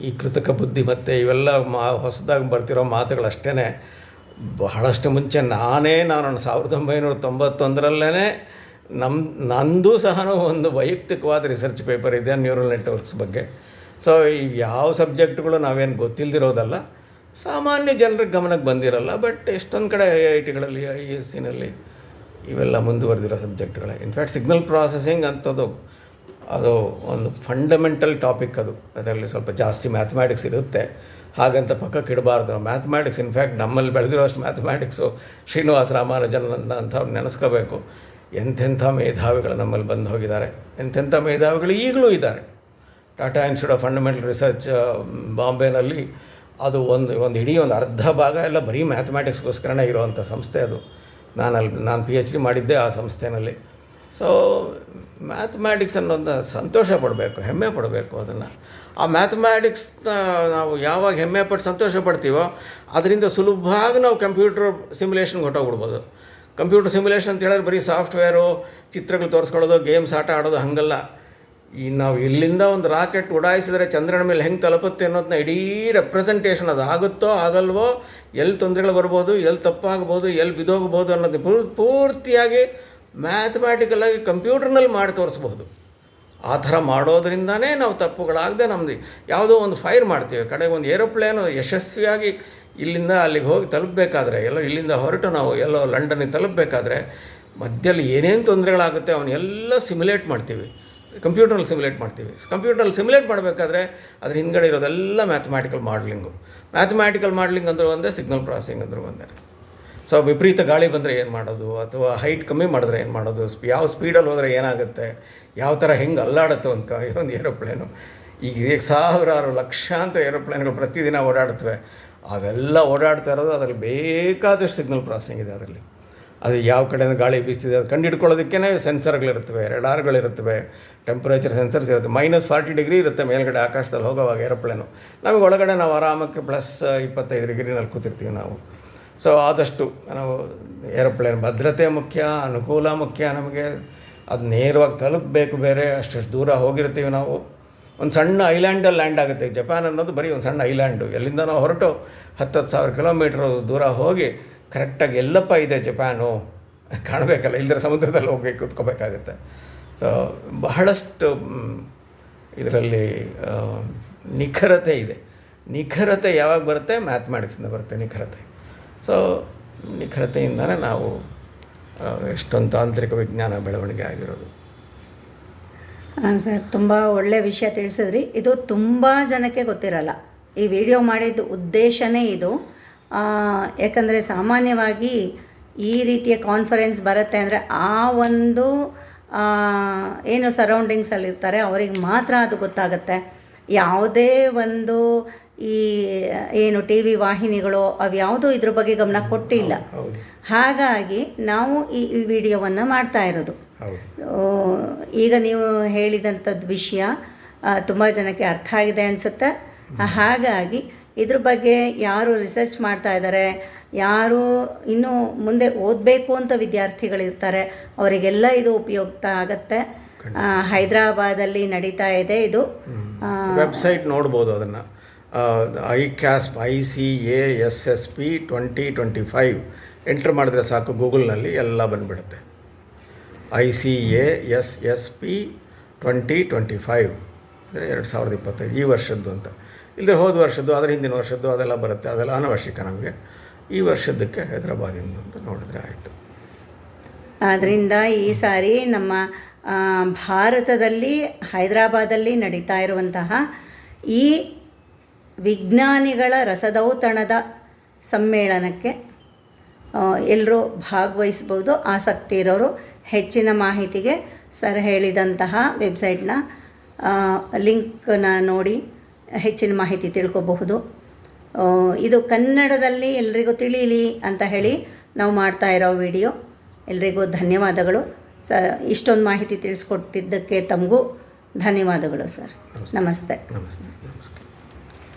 ಈ ಕೃತಕ ಬುದ್ಧಿಮತ್ತೆ ಇವೆಲ್ಲ ಮಾ, ಹೊಸದಾಗಿ ಬರ್ತಿರೋ ಮಾತುಗಳಷ್ಟೇ ಬಹಳಷ್ಟು ಮುಂಚೆ ನಾನೇ ನಾನು ಸಾವಿರದ ಒಂಬೈನೂರ ತೊಂಬತ್ತೊಂದರಲ್ಲೇ ನಮ್ಮ ನಂದು ಸಹ ಒಂದು ವೈಯಕ್ತಿಕವಾದ ರಿಸರ್ಚ್ ಪೇಪರ್ ಇದೆ ನ್ಯೂರಲ್ ನೆಟ್ವರ್ಕ್ಸ್ ಬಗ್ಗೆ. ಸೊ ಈ ಯಾವ ಸಬ್ಜೆಕ್ಟ್ಗಳು ನಾವೇನು ಗೊತ್ತಿಲ್ಲದಿರೋದಲ್ಲ ಸಾಮಾನ್ಯ ಜನರಿಗೆ ಗಮನಕ್ಕೆ ಬಂದಿರಲ್ಲ ಬಟ್ ಎಷ್ಟೊಂದು ಕಡೆ ಐ ಐ ಟಿಗಳಲ್ಲಿ ಐ ಎಸ್ ಸಿನಲ್ಲಿ ಇವೆಲ್ಲ ಮುಂದುವರೆದಿರೋ ಸಬ್ಜೆಕ್ಟ್ಗಳೇ ಇನ್ಫ್ಯಾಕ್ಟ್ ಸಿಗ್ನಲ್ ಪ್ರಾಸೆಸಿಂಗ್ ಅಂಥದ್ದು ಅದು ಒಂದು ಫಂಡಮೆಂಟಲ್ ಟಾಪಿಕ್ ಅದು. ಅದರಲ್ಲಿ ಸ್ವಲ್ಪ ಜಾಸ್ತಿ ಮ್ಯಾಥಮ್ಯಾಟಿಕ್ಸ್ ಇರುತ್ತೆ. ಹಾಗಂತ ಪಕ್ಕಕ್ಕೆ ಇಡಬಾರ್ದು ಮ್ಯಾಥಮ್ಯಾಟಿಕ್ಸ್ ಇನ್ಫ್ಯಾಕ್ಟ್ ನಮ್ಮಲ್ಲಿ ಬೆಳೆದಿರೋಷ್ಟು ಮ್ಯಾಥಮ್ಯಾಟಿಕ್ಸು ಶ್ರೀನಿವಾಸ ರಾಮಾನುಜನ್ ಅಂಥವ್ರು ನೆನೆಸ್ಕೋಬೇಕು. ಎಂಥೆಂಥ ಮೇಧಾವಿಗಳು ನಮ್ಮಲ್ಲಿ ಬಂದು ಹೋಗಿದ್ದಾರೆ. ಎಂಥೆಂಥ ಮೇಧಾವಿಗಳು ಈಗಲೂ ಇದ್ದಾರೆ. Tata institute of fundamental research ಬಾಂಬೆನಲ್ಲಿ ಅದು ಒಂದು ಒಂದು ಇಡೀ ಒಂದು ಅರ್ಧ ಭಾಗ ಎಲ್ಲ ಬರೀ ಮ್ಯಾಥಮ್ಯಾಟಿಕ್ಸ್ಗೋಸ್ಕರನೇ ಇರುವಂಥ ಸಂಸ್ಥೆ ಅದು. ನಾನು ಅಲ್ಲಿ ನಾನು ಪಿ ಎಚ್ ಡಿ ಮಾಡಿದ್ದೆ ಆ ಸಂಸ್ಥೆನಲ್ಲಿ. ಸೊ ಮ್ಯಾಥಮ್ಯಾಟಿಕ್ಸ್ ಅನ್ನೋದನ್ನ ಸಂತೋಷ ಪಡಬೇಕು, ಹೆಮ್ಮೆ ಪಡಬೇಕು ಅದನ್ನು. ಆ ಮ್ಯಾಥಮ್ಯಾಟಿಕ್ಸ್ನ ನಾವು ಯಾವಾಗ ಹೆಮ್ಮೆ ಪಟ್ಟು ಸಂತೋಷ ಪಡ್ತೀವೋ, ಅದರಿಂದ ಸುಲಭವಾಗಿ ನಾವು ಕಂಪ್ಯೂಟರ್ ಸಿಮ್ಯುಲೇಷನ್ಗೆ ಹೊಟ್ಟೋಗ್ಬಿಡ್ಬೋದು ಕಂಪ್ಯೂಟರ್ ಸಿಮ್ಯುಲೇಷನ್ ಅಂತ ಹೇಳಿದ್ರೆ ಬರೀ ಸಾಫ್ಟ್ವೇರು ಚಿತ್ರಗಳು ತೋರಿಸ್ಕೊಳ್ಳೋದು ಗೇಮ್ಸ್ ಆಟ ಆಡೋದು ಹಾಗಲ್ಲ. ಈ ನಾವು ಇಲ್ಲಿಂದ ಒಂದು ರಾಕೆಟ್ ಉಡಾಯಿಸಿದ್ರೆ ಚಂದ್ರನ ಮೇಲೆ ಹೆಂಗೆ ತಲುಪುತ್ತೆ ಅನ್ನೋದನ್ನ ಇಡೀ ರೆಪ್ರೆಸೆಂಟೇಷನ್ ಅದು ಆಗುತ್ತೋ ಆಗಲ್ವೋ ಎಲ್ಲಿ ತೊಂದರೆಗಳು ಬರ್ಬೋದು ಎಲ್ಲಿ ತಪ್ಪಾಗ್ಬೋದು ಎಲ್ಲಿ ಬಿದೋಗ್ಬೋದು ಅನ್ನೋದು ಪೂರ್, ಪೂರ್ತಿಯಾಗಿ ಮ್ಯಾಥಮ್ಯಾಟಿಕಲಾಗಿ ಕಂಪ್ಯೂಟರ್ನಲ್ಲಿ ಮಾಡಿ ತೋರಿಸ್ಬೋದು ಆ ಥರ ಮಾಡೋದ್ರಿಂದನೇ ನಾವು ತಪ್ಪುಗಳಾಗದೆ ನಮ್ದು ಯಾವುದೋ ಒಂದು ಫೈರ್ ಮಾಡ್ತೀವಿ. ಕಡೆಗೆ ಒಂದು ಏರೋಪ್ಲೇನು ಯಶಸ್ವಿಯಾಗಿ ಇಲ್ಲಿಂದ ಅಲ್ಲಿಗೆ ಹೋಗಿ ತಲುಪಬೇಕಾದ್ರೆ, ಎಲ್ಲೋ ಇಲ್ಲಿಂದ ಹೊರಟು ನಾವು ಎಲ್ಲೋ ಲಂಡನ್ನಿಗೆ ತಲುಪಬೇಕಾದ್ರೆ ಮಧ್ಯದಲ್ಲಿ ಏನೇನು ತೊಂದರೆಗಳಾಗುತ್ತೆ ಅವನ್ನೆಲ್ಲ ಸಿಮ್ಯುಲೇಟ್ ಮಾಡ್ತೀವಿ. ಕಂಪ್ಯೂಟ್ರಲ್ಲಿ ಸಿಮ್ಯುಲೇಟ್ ಮಾಡ್ತೀವಿ. ಕಂಪ್ಯೂಟ್ರಲ್ಲಿ ಸಿಮ್ಯುಲೇಟ್ ಮಾಡಬೇಕಾದ್ರೆ ಅದ್ರ ಹಿಂದ್ಗಡೆ ಇರೋದೆಲ್ಲ ಮ್ಯಾಥಮ್ಯಾಟಿಕಲ್ ಮಾಡಲಿಂಗು. ಮ್ಯಾಥಮ್ಯಾಟಿಕಲ್ ಮಾಡಲಿಂಗ್ ಅಂದರೂ ಒಂದೇ, ಸಿಗ್ನಲ್ ಪ್ರಾಸೆಸಿಂಗ್ ಅಂದರೂ ಒಂದೇ. ಸೊ ವಿಪರೀತ ಗಾಳಿ ಬಂದರೆ ಏನು ಮಾಡೋದು? ಅಥವಾ ಹೈಟ್ ಕಮ್ಮಿ ಮಾಡಿದ್ರೆ ಏನು ಮಾಡೋದು? ಯಾವ ಸ್ಪೀಡಲ್ಲಿ ಹೋದರೆ ಏನಾಗುತ್ತೆ? ಯಾವ ಥರ ಹೆಂಗೆ ಅಲ್ಲಾಡುತ್ತೆ ಒಂದು ಕ ಒಂದು ಏರೋಪ್ಲೇನು. ಈಗ ಈಗ ಸಾವಿರಾರು ಲಕ್ಷಾಂತರ ಏರೋಪ್ಲೇನ್ಗಳು ಪ್ರತಿದಿನ ಓಡಾಡ್ತವೆ ಅವೆಲ್ಲ ಓಡಾಡ್ತಾ ಇರೋದು ಅದರಲ್ಲಿ ಬೇಕಾದಷ್ಟು ಸಿಗ್ನಲ್ ಪ್ರಾಸಿಂಗ್ ಇದೆ ಅದರಲ್ಲಿ. ಅದು ಯಾವ ಕಡೆಯಿಂದ ಗಾಳಿ ಬೀಸ್ತಿದೆ ಅದು ಕಂಡುಹಿಡ್ಕೊಳ್ಳೋದಕ್ಕೇ ಸೆನ್ಸರ್ಗಳಿರ್ತವೆ ರೆಡಾರ್ಗಳಿರ್ತವೆ ಟೆಂಪ್ರೇಚರ್ ಸೆನ್ಸರ್ಸ್ ಇರುತ್ತೆ. ಮೈನಸ್ ಫಾರ್ಟಿ ಡಿಗ್ರಿ ಇರುತ್ತೆ ಮೇಲ್ಗಡೆ ಆಕಾಶದಲ್ಲಿ ಹೋಗೋವಾಗ ಏರೋಪ್ಲೇನು. ನಮಗೆ ಒಳಗಡೆ ನಾವು ಆರಾಮಕ್ಕೆ ಪ್ಲಸ್ ಇಪ್ಪತ್ತೈದು ಡಿಗ್ರಿನಲ್ಲಿ ಕೂತಿರ್ತೀವಿ ನಾವು. ಸೊ ಆದಷ್ಟು ನಾವು ಏರೋಪ್ಲೇನ್ ಭದ್ರತೆ ಮುಖ್ಯ, ಅನುಕೂಲ ಮುಖ್ಯ ನಮಗೆ. ಅದು ನೇರವಾಗಿ ತಲುಪಬೇಕು ಬೇರೆ, ಅಷ್ಟಷ್ಟು ದೂರ ಹೋಗಿರ್ತೀವಿ ನಾವು. ಒಂದು ಸಣ್ಣ ಐಲ್ಯಾಂಡಲ್ಲಿ ಲ್ಯಾಂಡ್ ಆಗುತ್ತೆ. ಜಪಾನ್ ಅನ್ನೋದು ಬರೀ ಒಂದು ಸಣ್ಣ ಐಲ್ಯಾಂಡು. ಎಲ್ಲಿಂದ ನಾವು ಹೊರಟು ಹತ್ತತ್ತು ಸಾವಿರ ಕಿಲೋಮೀಟ್ರ್ ದೂರ ಹೋಗಿ ಕರೆಕ್ಟಾಗಿ ಎಲ್ಲಪ್ಪ ಇದೆ ಜಪಾನು. ಕಾಣಬೇಕಲ್ಲ ಇಲ್ಲದ್ರೆ ಸಮುದ್ರದಲ್ಲಿ ಹೋಗಿ ಕೂತ್ಕೋಬೇಕಾಗುತ್ತೆ. ಸೊ ಬಹಳಷ್ಟು ಇದರಲ್ಲಿ ನಿಖರತೆ ಇದೆ. ನಿಖರತೆ ಯಾವಾಗ ಬರುತ್ತೆ? ಮ್ಯಾಥಮ್ಯಾಟಿಕ್ಸಿಂದ ಬರುತ್ತೆ ನಿಖರತೆ. ಸೊ ನಿಖರತೆಯಿಂದನೇ ನಾವು ಎಷ್ಟೊಂದು ತಾಂತ್ರಿಕ ವಿಜ್ಞಾನ ಬೆಳವಣಿಗೆ ಆಗಿರೋದು. ಸರ್, ತುಂಬ ಒಳ್ಳೆಯ ವಿಷಯ ತಿಳಿಸಿದ್ರಿ. ಇದು ತುಂಬ ಜನಕ್ಕೆ ಗೊತ್ತಿರಲ್ಲ. ಈ ವಿಡಿಯೋ ಮಾಡಿದ ಉದ್ದೇಶನೇ ಇದು. ಯಾಕಂದರೆ ಸಾಮಾನ್ಯವಾಗಿ ಈ ರೀತಿಯ ಕಾನ್ಫರೆನ್ಸ್ ಬರುತ್ತೆ ಅಂದರೆ ಆ ಒಂದು ಏನು ಸರೌಂಡಿಂಗ್ಸಲ್ಲಿರ್ತಾರೆ ಅವರಿಗೆ ಮಾತ್ರ ಅದು ಗೊತ್ತಾಗುತ್ತೆ. ಯಾವುದೇ ಒಂದು ಈ ಏನು ಟಿ ವಿ ವಾಹಿನಿಗಳು ಅವ್ಯಾವುದೂ ಇದ್ರ ಬಗ್ಗೆ ಗಮನ ಕೊಟ್ಟಿಲ್ಲ. ಹಾಗಾಗಿ ನಾವು ಈ ವಿಡಿಯೋವನ್ನು ಮಾಡ್ತಾ ಇರೋದು. ಈಗ ನೀವು ಹೇಳಿದಂಥದ್ದು ವಿಷಯ ತುಂಬ ಜನಕ್ಕೆ ಅರ್ಥ ಆಗಿದೆ ಅನಿಸುತ್ತೆ. ಹಾಗಾಗಿ ಇದ್ರ ಬಗ್ಗೆ ಯಾರು ರಿಸರ್ಚ್ ಮಾಡ್ತಾ ಇದ್ದಾರೆ ಯಾರು ಇನ್ನೂ ಮುಂದೆ ಓದಬೇಕು ಅಂತ ವಿದ್ಯಾರ್ಥಿಗಳಿರ್ತಾರೆ ಅವರಿಗೆಲ್ಲ ಇದು ಉಪಯುಕ್ತ ಆಗತ್ತೆ. ಹೈದರಾಬಾದಲ್ಲಿ ನಡೀತಾ ಇದೆ ಇದು. ವೆಬ್ಸೈಟ್ ನೋಡ್ಬೋದು ಅದನ್ನು. I ಕ್ಯಾಸ್ಪ್, I C A S S P twenty twenty five enter ಮಾಡಿದ್ರೆ ಸಾಕು ಗೂಗಲ್ನಲ್ಲಿ ಎಲ್ಲ ಬಂದುಬಿಡುತ್ತೆ. I C A S S P twenty twenty five ಅಂದರೆ ಎರಡು ಸಾವಿರದ ಇಪ್ಪತ್ತೈದು, ಈ ವರ್ಷದ್ದು ಅಂತ. ಇಲ್ಲದೆ ಹೋದ ವರ್ಷದ್ದು, ಅದರ ಹಿಂದಿನ ವರ್ಷದ್ದು, ಅದೆಲ್ಲ ಬರುತ್ತೆ, ಅದೆಲ್ಲ ಅನವಶ್ಯಕ ನಮಗೆ. ಈ ವರ್ಷದ್ದಕ್ಕೆ ಹೈದರಾಬಾದಿಂದ ಅಂತ ನೋಡಿದ್ರೆ ಆಯಿತು. ಆದ್ದರಿಂದ ಈ ಸಾರಿ ನಮ್ಮ ಭಾರತದಲ್ಲಿ, ಹೈದರಾಬಾದಲ್ಲಿ ನಡೀತಾ ಇರುವಂತಹ ಈ ವಿಜ್ಞಾನಿಗಳ ರಸದೌತಣದ ಸಮ್ಮೇಳನಕ್ಕೆ ಎಲ್ಲರೂ ಭಾಗವಹಿಸ್ಬೋದು. ಆಸಕ್ತಿ ಇರೋರು ಹೆಚ್ಚಿನ ಮಾಹಿತಿಗೆ ಸರ್ ಹೇಳಿದಂತಹ ವೆಬ್ಸೈಟ್ನ ಲಿಂಕ್ನ ನೋಡಿ ಹೆಚ್ಚಿನ ಮಾಹಿತಿ ತಿಳ್ಕೋಬಹುದು. ಇದು ಕನ್ನಡದಲ್ಲಿ ಎಲ್ರಿಗೂ ತಿಳಿಯಲಿ ಅಂತ ಹೇಳಿ ನಾವು ಮಾಡ್ತಾ ಇರೋ ವಿಡಿಯೋ. ಎಲ್ರಿಗೂ ಧನ್ಯವಾದಗಳು. ಸರ್ ಇಷ್ಟೊಂದು ಮಾಹಿತಿ ತಿಳಿಸ್ಕೊಟ್ಟಿದ್ದಕ್ಕೆ ತಮಗೂ ಧನ್ಯವಾದಗಳು ಸರ್. ನಮಸ್ತೆ. ನಮಸ್ತೆ. ನಮಸ್ತೆ.